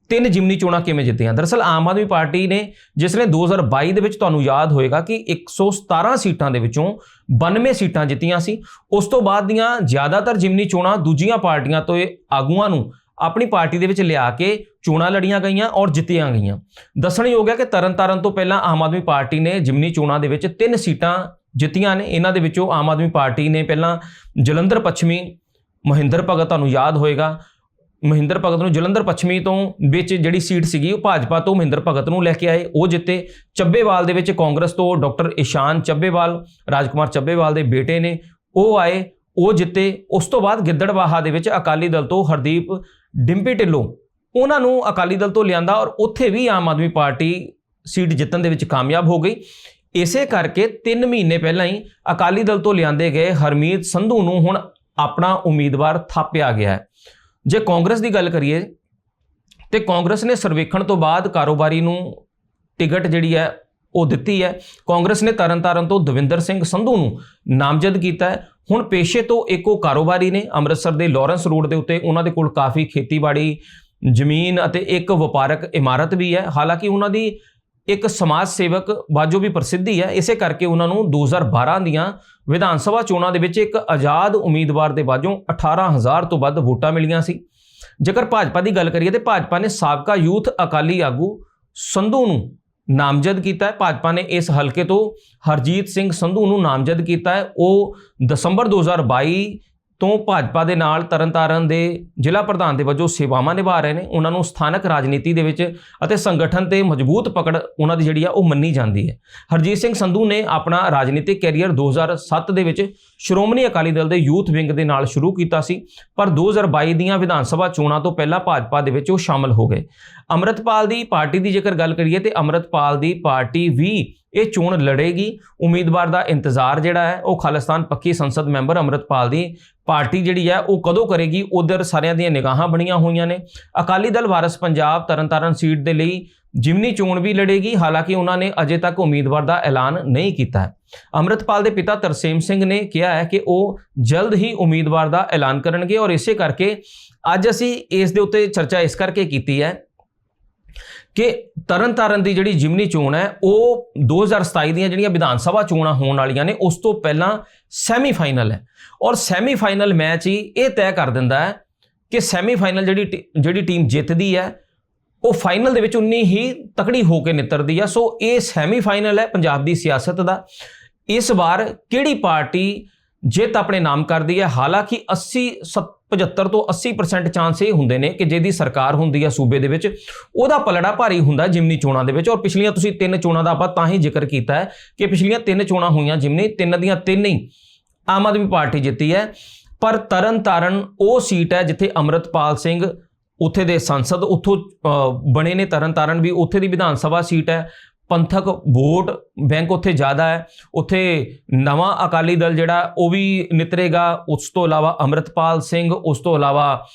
Speaker 1: ਤਿੰਨ ਜਿਮਨੀ ਚੋਣਾਂ ਕਿਵੇਂ ਜਿੱਤੀਆਂ? ਦਰਅਸਲ ਆਮ ਆਦਮੀ ਪਾਰਟੀ ਨੇ ਜਿਸ ਨੇ 2022 ਦੇ ਵਿੱਚ ਤੁਹਾਨੂੰ ਯਾਦ ਹੋਏਗਾ ਕਿ 117 ਸੀਟਾਂ ਦੇ ਵਿੱਚੋਂ 92 ਸੀਟਾਂ ਜਿੱਤੀਆਂ ਸੀ। ਉਸ ਤੋਂ ਬਾਅਦ ਦੀਆਂ ਜ਼ਿਆਦਾਤਰ ਜਿਮਨੀ ਚੋਣਾਂ ਦੂਜੀਆਂ ਪਾਰਟੀਆਂ ਤੋਂ ਆਗੂਆਂ ਨੂੰ ਆਪਣੀ ਪਾਰਟੀ ਦੇ ਵਿੱਚ ਲਿਆ ਕੇ ਚੋਣਾਂ ਲੜੀਆਂ ਗਈਆਂ ਔਰ ਜਿੱਤੀਆਂ ਗਈਆਂ। ਦੱਸਣਯੋਗ ਹੈ ਕਿ ਤਰਨਤਾਰਨ ਤੋਂ ਪਹਿਲਾਂ ਆਮ ਆਦਮੀ ਪਾਰਟੀ ਨੇ ਜਿਮਨੀ ਚੋਣਾਂ ਦੇ ਵਿੱਚ ਤਿੰਨ ਸੀਟਾਂ ਜਿੱਤੀਆਂ ਨੇ। ਇਹਨਾਂ ਦੇ ਵਿੱਚੋਂ ਆਮ ਆਦਮੀ ਪਾਰਟੀ ਨੇ ਪਹਿਲਾਂ ਜਲੰਧਰ ਪੱਛਮੀ, ਮਹਿੰਦਰ ਭਗਤ ਤੁਹਾਨੂੰ ਯਾਦ ਹੋਏਗਾ। ਮਹਿੰਦਰ ਭਗਤ ਨੂੰ ਜਲੰਧਰ ਪੱਛਮੀ ਤੋਂ ਵਿੱਚ ਜਿਹੜੀ ਸੀਟ ਸੀਗੀ ਉਹ ਭਾਜਪਾ ਤੋਂ ਮਹਿੰਦਰ ਭਗਤ ਨੂੰ ਲੈ ਕੇ ਆਏ। ਉਹ ਜਿੱਤੇ। ਚੱਬੇਵਾਲ ਦੇ ਵਿੱਚ ਕਾਂਗਰਸ ਤੋਂ ਡਾਕਟਰ ਇਸ਼ਾਨ ਚੱਬੇਵਾਲ, ਰਾਜਕੁਮਾਰ ਚੱਬੇਵਾਲ ਦੇ ਬੇਟੇ ਨੇ। ਉਹ ਆਏ, ਉਹ ਜਿੱਤੇ। ਉਸ ਤੋਂ ਬਾਅਦ ਗਿੱਦੜਵਾਹਾ ਦੇ ਵਿੱਚ ਅਕਾਲੀ ਦਲ ਤੋਂ ਹਰਦੀਪ ਡਿੰਪੀ ਢਿੱਲੋਂ। ਉਹਨਾਂ ਨੂੰ ਅਕਾਲੀ ਦਲ ਤੋਂ ਲਿਆਂਦਾ ਔਰ ਉੱਥੇ ਵੀ ਆਮ ਆਦਮੀ ਪਾਰਟੀ ਸੀਟ ਜਿੱਤਣ ਦੇ ਵਿੱਚ ਕਾਮਯਾਬ ਹੋ ਗਈ। ਇਸੇ ਕਰਕੇ 3 ਮਹੀਨੇ ਪਹਿਲਾਂ ਹੀ ਅਕਾਲੀ ਦਲ ਤੋਂ ਲਿਆਂਦੇ ਗਏ ਹਰਮੀਤ ਸੰਧੂ ਨੂੰ ਹੁਣ ਆਪਣਾ ਉਮੀਦਵਾਰ ਥਾਪਿਆ ਗਿਆ ਹੈ। ਜੇ ਕਾਂਗਰਸ ਦੀ ਗੱਲ ਕਰੀਏ ਤੇ ਕਾਂਗਰਸ ਨੇ ਸਰਵੇਖਣ ਤੋਂ ਬਾਅਦ ਕਾਰੋਬਾਰੀ ਨੂੰ ਟਿਕਟ ਜਿਹੜੀ ਹੈ ਉਹ ਦਿੱਤੀ ਹੈ। ਕਾਂਗਰਸ ਨੇ ਤਰਨਤਾਰਨ ਤੋਂ ਦਵਿੰਦਰ ਸਿੰਘ ਸੰਧੂ ਨੂੰ ਨਾਮਜ਼ਦ ਕੀਤਾ ਹੈ। ਹੁਣ ਪੇਸ਼ੇ ਤੋਂ ਇੱਕ ਉਹ ਕਾਰੋਬਾਰੀ ਨੇ ਅੰਮ੍ਰਿਤਸਰ ਦੇ ਲਾਰੈਂਸ ਰੋਡ ਦੇ ਉੱਤੇ, ਉਹਨਾਂ ਦੇ ਕੋਲ ਕਾਫੀ ਖੇਤੀਬਾੜੀ ਜ਼ਮੀਨ ਅਤੇ ਇੱਕ ਵਪਾਰਕ ਇਮਾਰਤ ਵੀ ਹੈ। ਹਾਲਾਂਕਿ ਉਹਨਾਂ ਦੀ ਇੱਕ ਸਮਾਜ ਸੇਵਕ ਬਾਜੋ ਵੀ ਪ੍ਰਸਿੱਧੀ ਹੈ ਇਸੇ ਕਰਕੇ ਉਹਨਾਂ ਨੂੰ 2012 ਦੀਆਂ ਵਿਧਾਨ ਸਭਾ ਚੋਣਾਂ ਦੇ ਵਿੱਚ ਇੱਕ ਆਜ਼ਾਦ ਉਮੀਦਵਾਰ ਦੇ ਬਾਝੋਂ 18000 ਤੋਂ ਵੱਧ ਵੋਟਾਂ ਮਿਲੀਆਂ ਸੀ। ਜੇਕਰ ਭਾਜਪਾ ਦੀ ਗੱਲ ਕਰੀਏ ਤੇ ਭਾਜਪਾ ਨੇ ਸਾਬਕਾ ਯੂਥ ਅਕਾਲੀ ਆਗੂ ਸੰਧੂ ਨੂੰ ਨਾਮਜ਼ਦ ਕੀਤਾ ਹੈ। ਭਾਜਪਾ ਨੇ ਇਸ ਹਲਕੇ ਤੋਂ ਹਰਜੀਤ ਸਿੰਘ ਸੰਧੂ ਨੂੰ ਨਾਮਜ਼ਦ ਕੀਤਾ ਹੈ। ਉਹ ਦਸੰਬਰ 2022 ਤੋਂ ਭਾਜਪਾ ਦੇ ਨਾਲ ਤਰਨਤਾਰਨ ਦੇ ਜ਼ਿਲ੍ਹਾ ਪ੍ਰਧਾਨ ਦੇ ਵਜੋਂ ਸੇਵਾਵਾਂ ਨਿਭਾ ਰਹੇ ਨੇ, ਉਹਨਾਂ ਨੂੰ ਸਥਾਨਕ ਰਾਜਨੀਤੀ ਦੇ ਵਿੱਚ ਅਤੇ ਸੰਗਠਨ ਤੇ ਮਜ਼ਬੂਤ ਪਕੜ ਉਹਨਾਂ ਦੀ ਜਿਹੜੀ ਆ ਉਹ ਮੰਨੀ ਜਾਂਦੀ ਹੈ। ਹਰਜੀਤ ਸਿੰਘ ਸੰਧੂ ਨੇ ਆਪਣਾ ਰਾਜਨੀਤਿਕ ਕੈਰੀਅਰ 2007 ਦੇ ਵਿੱਚ ਸ਼੍ਰੋਮਣੀ ਅਕਾਲੀ ਦਲ ਦੇ ਯੂਥ ਵਿੰਗ ਦੇ ਨਾਲ ਸ਼ੁਰੂ ਕੀਤਾ ਸੀ, ਪਰ 2022 ਦੀਆਂ ਵਿਧਾਨ ਸਭਾ ਚੋਣਾਂ ਤੋਂ ਪਹਿਲਾਂ ਭਾਜਪਾ ਦੇ ਵਿੱਚ ਉਹ ਸ਼ਾਮਲ ਹੋ ਗਏ। ਅੰਮ੍ਰਿਤਪਾਲ ਦੀ ਪਾਰਟੀ ਦੀ ਜੇਕਰ ਗੱਲ ਕਰੀਏ ਤੇ ਅੰਮ੍ਰਿਤਪਾਲ ਦੀ ਪਾਰਟੀ ਵੀ ਇਹ ਚੋਣ ਲੜੇਗੀ। ਉਮੀਦਵਾਰ ਦਾ ਇੰਤਜ਼ਾਰ ਜਿਹੜਾ ਹੈ, ਉਹ ਖਾਲਿਸਤਾਨ ਪੱਕੀ ਸੰਸਦ ਮੈਂਬਰ ਅੰਮ੍ਰਿਤਪਾਲ ਦੀ ਪਾਰਟੀ ਜਿਹੜੀ ਹੈ, ਉਹ ਕਦੋਂ ਕਰੇਗੀ? ਉਧਰ ਸਾਰਿਆਂ ਦੀਆਂ ਨਿਗਾਹਾਂ ਬਣੀਆਂ ਹੋਈਆਂ ਨੇ। ਅਕਾਲੀ ਦਲ ਵਾਰਸ ਪੰਜਾਬ ਤਰਨਤਾਰਨ ਸੀਟ ਦੇ ਲਈ ਜਿਮਨੀ ਚੋਣ ਵੀ ਲੜੇਗੀ, ਹਾਲਾਂਕਿ ਉਹਨਾਂ ਨੇ ਅਜੇ ਤੱਕ ਉਮੀਦਵਾਰ ਦਾ ਐਲਾਨ ਨਹੀਂ ਕੀਤਾ ਹੈ। ਅੰਮ੍ਰਿਤਪਾਲ ਦੇ ਪਿਤਾ ਤਰਸੇਮ ਸਿੰਘ ਨੇ ਕਿਹਾ ਹੈ ਕਿ ਉਹ ਜਲਦ ਹੀ ਉਮੀਦਵਾਰ ਦਾ ਐਲਾਨ ਕਰਨਗੇ ਔਰ ਇਸੇ ਕਰਕੇ ਅੱਜ ਅਸੀਂ ਇਸ ਦੇ ਉੱਤੇ ਚਰਚਾ ਇਸ ਕਰਕੇ ਕੀਤੀ ਹੈ ਕਿ ਤਰਨਤਾਰਨ ਦੀ ਜਿਹੜੀ ਜਿਮਨੀ ਚੋਣ ਹੈ, ਉਹ 2027 ਦੀਆਂ ਜਿਹੜੀਆਂ ਵਿਧਾਨ ਸਭਾ ਚੋਣਾਂ ਹੋਣ ਵਾਲੀਆਂ ਨੇ, ਉਸ ਤੋਂ ਪਹਿਲਾਂ ਸੈਮੀਫਾਈਨਲ ਹੈ। ਔਰ ਸੈਮੀਫਾਈਨਲ ਮੈਚ ਹੀ ਇਹ ਤੈਅ ਕਰ ਦਿੰਦਾ ਹੈ ਕਿ ਸੈਮੀਫਾਈਨਲ ਜਿਹੜੀ ਜਿਹੜੀ ਟੀਮ ਜਿੱਤਦੀ ਹੈ ਉਹ ਫਾਈਨਲ ਦੇ ਵਿੱਚ ਉਨੀ ਹੀ ਤਕੜੀ ਹੋ ਕੇ ਨਿਤਰਦੀ ਹੈ ਸੋ ਇਹ ਸੈਮੀ ਫਾਈਨਲ ਹੈ ਪੰਜਾਬ ਦੀ ਸਿਆਸਤ ਦਾ। ਇਸ ਵਾਰ ਕਿਹੜੀ ਪਾਰਟੀ ਜਿੱਤ ਆਪਣੇ ਨਾਮ ਕਰਦੀ ਹੈ? ਹਾਲਾਂਕਿ 80 ਸੱਤ- 75 ਤੋਂ 80% ਚਾਂਸ ਇਹ ਹੁੰਦੇ ਨੇ ਕਿ ਜਿਹਦੀ ਸਰਕਾਰ ਹੁੰਦੀ ਆ ਸੂਬੇ ਦੇ ਵਿੱਚ, ਉਹਦਾ ਪਲੜਾ ਭਾਰੀ ਹੁੰਦਾ ਜਿਮਨੀ ਚੋਣਾਂ ਦੇ ਵਿੱਚ। ਔਰ ਪਿਛਲੀਆਂ ਤੁਸੀਂ ਤਿੰਨ ਚੋਣਾਂ ਦਾ ਆਪਾਂ ਤਾਂ ਹੀ ਜ਼ਿਕਰ ਕੀਤਾ ਹੈ ਕਿ ਪਿਛਲੀਆਂ ਤਿੰਨ ਚੋਣਾਂ ਹੋਈਆਂ ਜਿਮਨੀ, ਤਿੰਨ ਦੀਆਂ ਤਿੰਨ ਹੀ ਆਮ ਆਦਮੀ ਪਾਰਟੀ ਜਿੱਤੀ ਹੈ। ਪਰ ਤਰਨ ਤਾਰਨ ਉਹ ਸੀਟ ਹੈ ਜਿੱਥੇ ਅਮਰਤਪਾਲ ਸਿੰਘ ਉੱਥੇ ਦੇ ਸੰਸਦ ਉੱਥੋਂ ਬਣੇ ਨੇ ਤਰਨ ਤਾਰਨ ਵੀ, ਉੱਥੇ ਦੀ ਵਿਧਾਨ ਸਭਾ ਸੀਟ ਹੈ। ਪੰਥਕ ਵੋਟ ਬੈਂਕ ਉੱਥੇ ਜ਼ਿਆਦਾ ਹੈ। ਉੱਥੇ ਨਵਾਂ ਅਕਾਲੀ ਦਲ ਜਿਹੜਾ, ਉਹ ਵੀ ਨਿਤਰੇਗਾ। ਉਸ ਤੋਂ ਇਲਾਵਾ ਅਮਰਤਪਾਲ ਸਿੰਘ, ਉਸ ਤੋਂ ਇਲਾਵਾ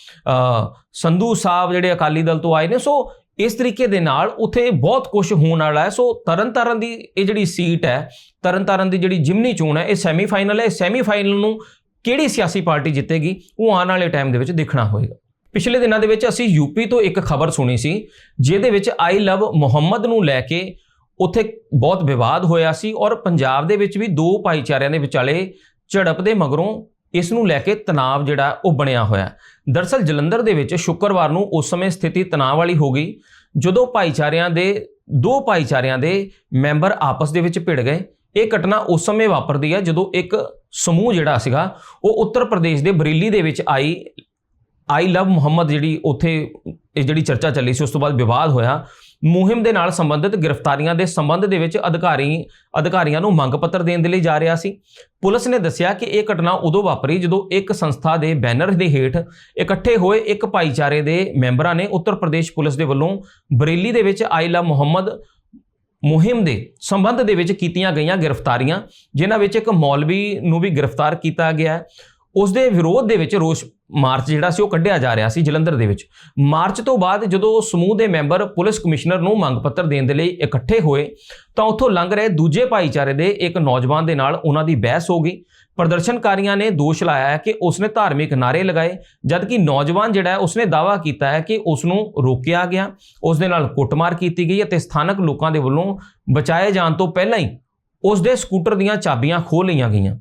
Speaker 1: ਸੰਧੂ ਸਾਹਿਬ ਜਿਹੜੇ ਅਕਾਲੀ ਦਲ ਤੋਂ ਆਏ ਨੇ। ਸੋ ਇਸ ਤਰੀਕੇ ਦੇ ਨਾਲ ਉੱਥੇ ਬਹੁਤ ਕੁਝ ਹੋਣ ਵਾਲਾ ਹੈ। ਸੋ ਤਰਨਤਾਰਨ ਦੀ ਇਹ ਜਿਹੜੀ ਸੀਟ ਹੈ ਤਰਨਤਾਰਨ ਦੀ ਜਿਹੜੀ ਜਿਮਨੀ ਚੋਣ ਹੈ, ਇਹ ਸੈਮੀਫਾਈਨਲ ਹੈ। ਸੈਮੀਫਾਈਨਲ ਨੂੰ ਕਿਹੜੀ ਸਿਆਸੀ ਪਾਰਟੀ ਜਿੱਤੇਗੀ, ਉਹ ਆਉਣ ਵਾਲੇ ਟਾਈਮ ਦੇ ਵਿੱਚ ਦੇਖਣਾ ਹੋਏਗਾ। ਪਿਛਲੇ ਦਿਨਾਂ ਦੇ ਵਿੱਚ ਅਸੀਂ ਯੂਪੀ ਤੋਂ ਇੱਕ ਖਬਰ ਸੁਣੀ ਸੀ, ਜਿਹਦੇ ਵਿੱਚ ਆਈ ਲਵ ਮੁਹੰਮਦ ਨੂੰ ਲੈ ਕੇ ਉੱਥੇ ਬਹੁਤ ਵਿਵਾਦ ਹੋਇਆ ਸੀ ਔਰ ਪੰਜਾਬ ਦੇ ਵਿੱਚ ਵੀ ਦੋ ਭਾਈਚਾਰਿਆਂ ਦੇ ਵਿਚਾਲੇ ਝੜਪ ਦੇ ਮਗਰੋਂ ਇਸ ਨੂੰ ਲੈ ਕੇ ਤਣਾਅ ਜਿਹੜਾ ਉਹ ਬਣਿਆ ਹੋਇਆ ਹੈ। ਦਰਸਲ ਜਲੰਧਰ ਦੇ ਵਿੱਚ ਸ਼ੁੱਕਰਵਾਰ ਨੂੰ ਉਸ ਸਮੇਂ ਸਥਿਤੀ ਤਣਾਅ ਵਾਲੀ ਹੋ ਗਈ, ਜਦੋਂ ਭਾਈਚਾਰਿਆਂ ਦੇ, ਦੋ ਭਾਈਚਾਰਿਆਂ ਦੇ ਮੈਂਬਰ ਆਪਸ ਦੇ ਵਿੱਚ ਭਿੜ ਗਏ ਇਹ ਘਟਨਾ ਉਸ ਸਮੇਂ ਵਾਪਰਦੀ ਹੈ ਜਦੋਂ ਇੱਕ ਸਮੂਹ ਜਿਹੜਾ ਸੀਗਾ, ਉਹ ਉੱਤਰ ਪ੍ਰਦੇਸ਼ ਦੇ ਬਰੇਲੀ ਦੇ ਵਿੱਚ ਆਈ ਆਈ ਲਵ ਮੁਹੰਮਦ ਜਿਹੜੀ ਉੱਥੇ, ਇਹ ਜਿਹੜੀ ਚਰਚਾ ਚੱਲੀ ਸੀ, ਉਸ ਤੋਂ ਬਾਅਦ ਵਿਵਾਦ ਹੋਇਆ। ਮੁਹਿੰਮ ਦੇ ਨਾਲ ਸੰਬੰਧਿਤ ਗ੍ਰਿਫਤਾਰੀਆਂ ਦੇ ਸੰਬੰਧ ਦੇ ਵਿੱਚ ਅਧਿਕਾਰੀ, ਅਧਿਕਾਰੀਆਂ ਨੂੰ ਮੰਗ ਪੱਤਰ ਦੇਣ ਦੇ ਲਈ ਜਾ ਰਿਹਾ ਸੀ। ਪੁਲਿਸ ਨੇ ਦੱਸਿਆ ਕਿ ਇਹ ਘਟਨਾ ਉਦੋਂ ਵਾਪਰੀ ਜਦੋਂ ਇੱਕ ਸੰਸਥਾ ਦੇ ਬੈਨਰ ਦੇ ਹੇਠ ਇਕੱਠੇ ਹੋਏ ਇੱਕ ਭਾਈਚਾਰੇ ਦੇ ਮੈਂਬਰਾਂ ਨੇ ਉੱਤਰ ਪ੍ਰਦੇਸ਼ ਪੁਲਿਸ ਦੇ ਵੱਲੋਂ ਬਰੇਲੀ ਦੇ ਵਿੱਚ ਆਈ ਲਵ ਮੁਹੰਮਦ ਮੁਹਿੰਮ ਦੇ ਸੰਬੰਧ ਦੇ ਵਿੱਚ ਕੀਤੀਆਂ ਗਈਆਂ ਗ੍ਰਿਫਤਾਰੀਆਂ, ਜਿਨ੍ਹਾਂ ਵਿੱਚ ਇੱਕ ਮੌਲਵੀ ਨੂੰ ਵੀ ਗ੍ਰਿਫਤਾਰ ਕੀਤਾ ਗਿਆ। ਹੈ ਉਸ ਦੇ ਵਿਰੋਧ ਦੇ ਵਿੱਚ ਰੋਸ ਮਾਰਚ ਜਿਹੜਾ ਸੀ ਉਹ ਕੱਢਿਆ ਜਾ ਰਿਹਾ ਸੀ ਜਲੰਧਰ ਦੇ ਵਿੱਚ। ਮਾਰਚ ਤੋਂ ਬਾਅਦ ਜਦੋਂ ਸਮੂਹ ਦੇ ਮੈਂਬਰ ਪੁਲਿਸ ਕਮਿਸ਼ਨਰ ਨੂੰ ਮੰਗ ਪੱਤਰ ਦੇਣ ਦੇ ਲਈ ਇਕੱਠੇ ਹੋਏ, ਤਾਂ ਉੱਥੋਂ ਲੰਘ ਰਹੇ ਦੂਜੇ ਭਾਈਚਾਰੇ ਦੇ ਇੱਕ ਨੌਜਵਾਨ ਦੇ ਨਾਲ ਉਹਨਾਂ ਦੀ ਬਹਿਸ ਹੋ ਗਈ। ਪ੍ਰਦਰਸ਼ਨਕਾਰੀਆਂ ਨੇ ਦੋਸ਼ ਲਾਇਆ ਹੈ ਕਿ ਉਸਨੇ ਧਾਰਮਿਕ ਨਾਰੇ ਲਗਾਏ, ਜਦਕਿ ਨੌਜਵਾਨ ਜਿਹੜਾ ਹੈ ਉਸਨੇ ਦਾਅਵਾ ਕੀਤਾ ਹੈ ਕਿ ਉਸ ਨੂੰ ਰੋਕਿਆ ਗਿਆ। ਉਸ ਦੇ ਨਾਲ ਕੁੱਟਮਾਰ ਕੀਤੀ ਗਈ ਅਤੇ ਸਥਾਨਕ ਲੋਕਾਂ ਦੇ ਵੱਲੋਂ ਬਚਾਏ ਜਾਣ ਤੋਂ ਪਹਿਲਾਂ ਹੀ ਉਸ ਦੇ ਸਕੂਟਰ ਦੀਆਂ ਚਾਬੀਆਂ ਖੋਹ ਲਈਆਂ ਗਈਆਂ।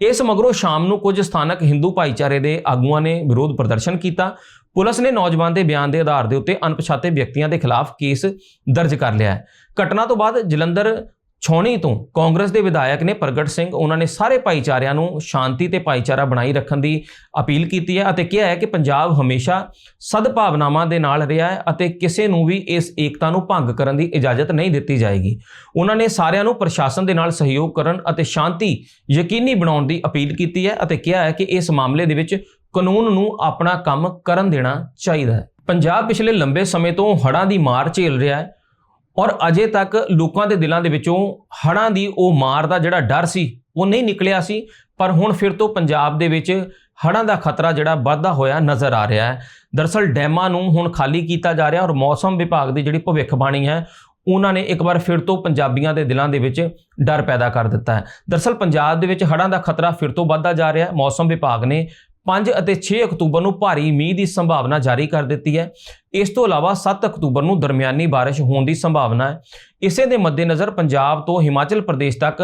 Speaker 1: ਇਸ ਮਗਰੋਂ ਸ਼ਾਮ ਨੂੰ ਕੁਝ ਸਥਾਨਕ ਹਿੰਦੂ ਭਾਈਚਾਰੇ ਦੇ ਆਗੂਆਂ ਨੇ ਵਿਰੋਧ ਪ੍ਰਦਰਸ਼ਨ ਕੀਤਾ। ਪੁਲਿਸ ਨੇ ਨੌਜਵਾਨ ਦੇ ਬਿਆਨ ਦੇ ਆਧਾਰ ਦੇ ਉੱਤੇ ਅਣਪਛਾਤੇ ਵਿਅਕਤੀਆਂ ਦੇ ਖਿਲਾਫ ਕੇਸ ਦਰਜ ਕਰ ਲਿਆ ਹੈ। ਘਟਨਾ ਤੋਂ ਬਾਅਦ ਜਲੰਧਰ ਛੌਣੀ ਤੋਂ ਕਾਂਗਰਸ ਦੇ ਵਿਧਾਇਕ ਨੇ ਪ੍ਰਗਟ ਸਿੰਘ, ਉਹਨਾਂ ਨੇ ਸਾਰੇ ਭਾਈਚਾਰਿਆਂ ਨੂੰ ਸ਼ਾਂਤੀ ਤੇ ਭਾਈਚਾਰਾ ਬਣਾਈ ਰੱਖਣ ਦੀ ਅਪੀਲ ਕੀਤੀ ਹੈ ਅਤੇ ਕਿਹਾ ਹੈ ਕਿ ਪੰਜਾਬ ਹਮੇਸ਼ਾ ਸਦਭਾਵਨਾਵਾਂ ਦੇ ਨਾਲ ਰਿਹਾ ਹੈ ਅਤੇ ਕਿਸੇ ਨੂੰ ਵੀ ਇਸ ਏਕਤਾ ਨੂੰ ਭੰਗ ਕਰਨ ਦੀ ਇਜਾਜ਼ਤ ਨਹੀਂ ਦਿੱਤੀ ਜਾਏਗੀ। ਉਹਨਾਂ ਨੇ ਸਾਰਿਆਂ ਨੂੰ ਪ੍ਰਸ਼ਾਸਨ ਦੇ ਨਾਲ ਸਹਿਯੋਗ ਕਰਨ ਅਤੇ ਸ਼ਾਂਤੀ ਯਕੀਨੀ ਬਣਾਉਣ ਦੀ ਅਪੀਲ ਕੀਤੀ ਹੈ ਅਤੇ ਕਿਹਾ ਹੈ ਕਿ ਇਸ ਮਾਮਲੇ ਦੇ ਵਿੱਚ ਕਾਨੂੰਨ ਨੂੰ ਆਪਣਾ ਕੰਮ ਕਰਨ ਦੇਣਾ ਚਾਹੀਦਾ ਹੈ। ਪੰਜਾਬ ਪਿਛਲੇ ਲੰਬੇ ਸਮੇਂ ਤੋਂ ਹੜ੍ਹਾਂ ਦੀ ਮਾਰ ਝੇਲ ਰਿਹਾ ਹੈ। ਔਰ ਅਜੇ ਤੱਕ ਲੋਕਾਂ ਦੇ ਦਿਲਾਂ ਦੇ ਵਿੱਚੋਂ ਹੜ੍ਹਾਂ ਦੀ ਉਹ ਮਾਰ ਦਾ ਜਿਹੜਾ ਡਰ ਸੀ, ਉਹ ਨਹੀਂ ਨਿਕਲਿਆ ਸੀ। ਪਰ ਹੁਣ ਫਿਰ ਤੋਂ ਪੰਜਾਬ ਦੇ ਵਿੱਚ ਹੜ੍ਹਾਂ ਦਾ ਖਤਰਾ ਜਿਹੜਾ ਵੱਧਦਾ ਹੋਇਆ ਨਜ਼ਰ ਆ ਰਿਹਾ ਹੈ। ਦਰਸਲ ਡੈਮਾਂ ਨੂੰ ਹੁਣ ਖਾਲੀ ਕੀਤਾ ਜਾ ਰਿਹਾ ਔਰ ਮੌਸਮ ਵਿਭਾਗ ਦੀ ਜਿਹੜੀ ਭਵਿੱਖਬਾਣੀ ਹੈ, ਉਹਨਾਂ ਨੇ ਇੱਕ ਵਾਰ ਫਿਰ ਤੋਂ ਪੰਜਾਬੀਆਂ ਦੇ ਦਿਲਾਂ ਦੇ ਵਿੱਚ ਡਰ ਪੈਦਾ ਕਰ ਦਿੱਤਾ ਹੈ। ਦਰਸਲ ਪੰਜਾਬ ਦੇ ਵਿੱਚ ਹੜ੍ਹਾਂ ਦਾ ਖਤਰਾ ਫਿਰ ਤੋਂ ਵੱਧਦਾ ਜਾ ਰਿਹਾ ਹੈ। ਮੌਸਮ ਵਿਭਾਗ ਨੇ 5 ਅਤੇ 6 ਅਕਤੂਬਰ ਨੂੰ ਭਾਰੀ ਮੀਂਹ ਦੀ ਸੰਭਾਵਨਾ ਜਾਰੀ ਕਰ ਦਿੱਤੀ ਹੈ। ਇਸ ਤੋਂ ਇਲਾਵਾ 7 ਅਕਤੂਬਰ ਨੂੰ ਦਰਮਿਆਨੀ ਬਾਰਿਸ਼ ਹੋਣ ਦੀ ਸੰਭਾਵਨਾ ਹੈ। ਇਸੇ ਦੇ ਮੱਦੇਨਜ਼ਰ ਪੰਜਾਬ ਤੋਂ ਹਿਮਾਚਲ ਪ੍ਰਦੇਸ਼ ਤੱਕ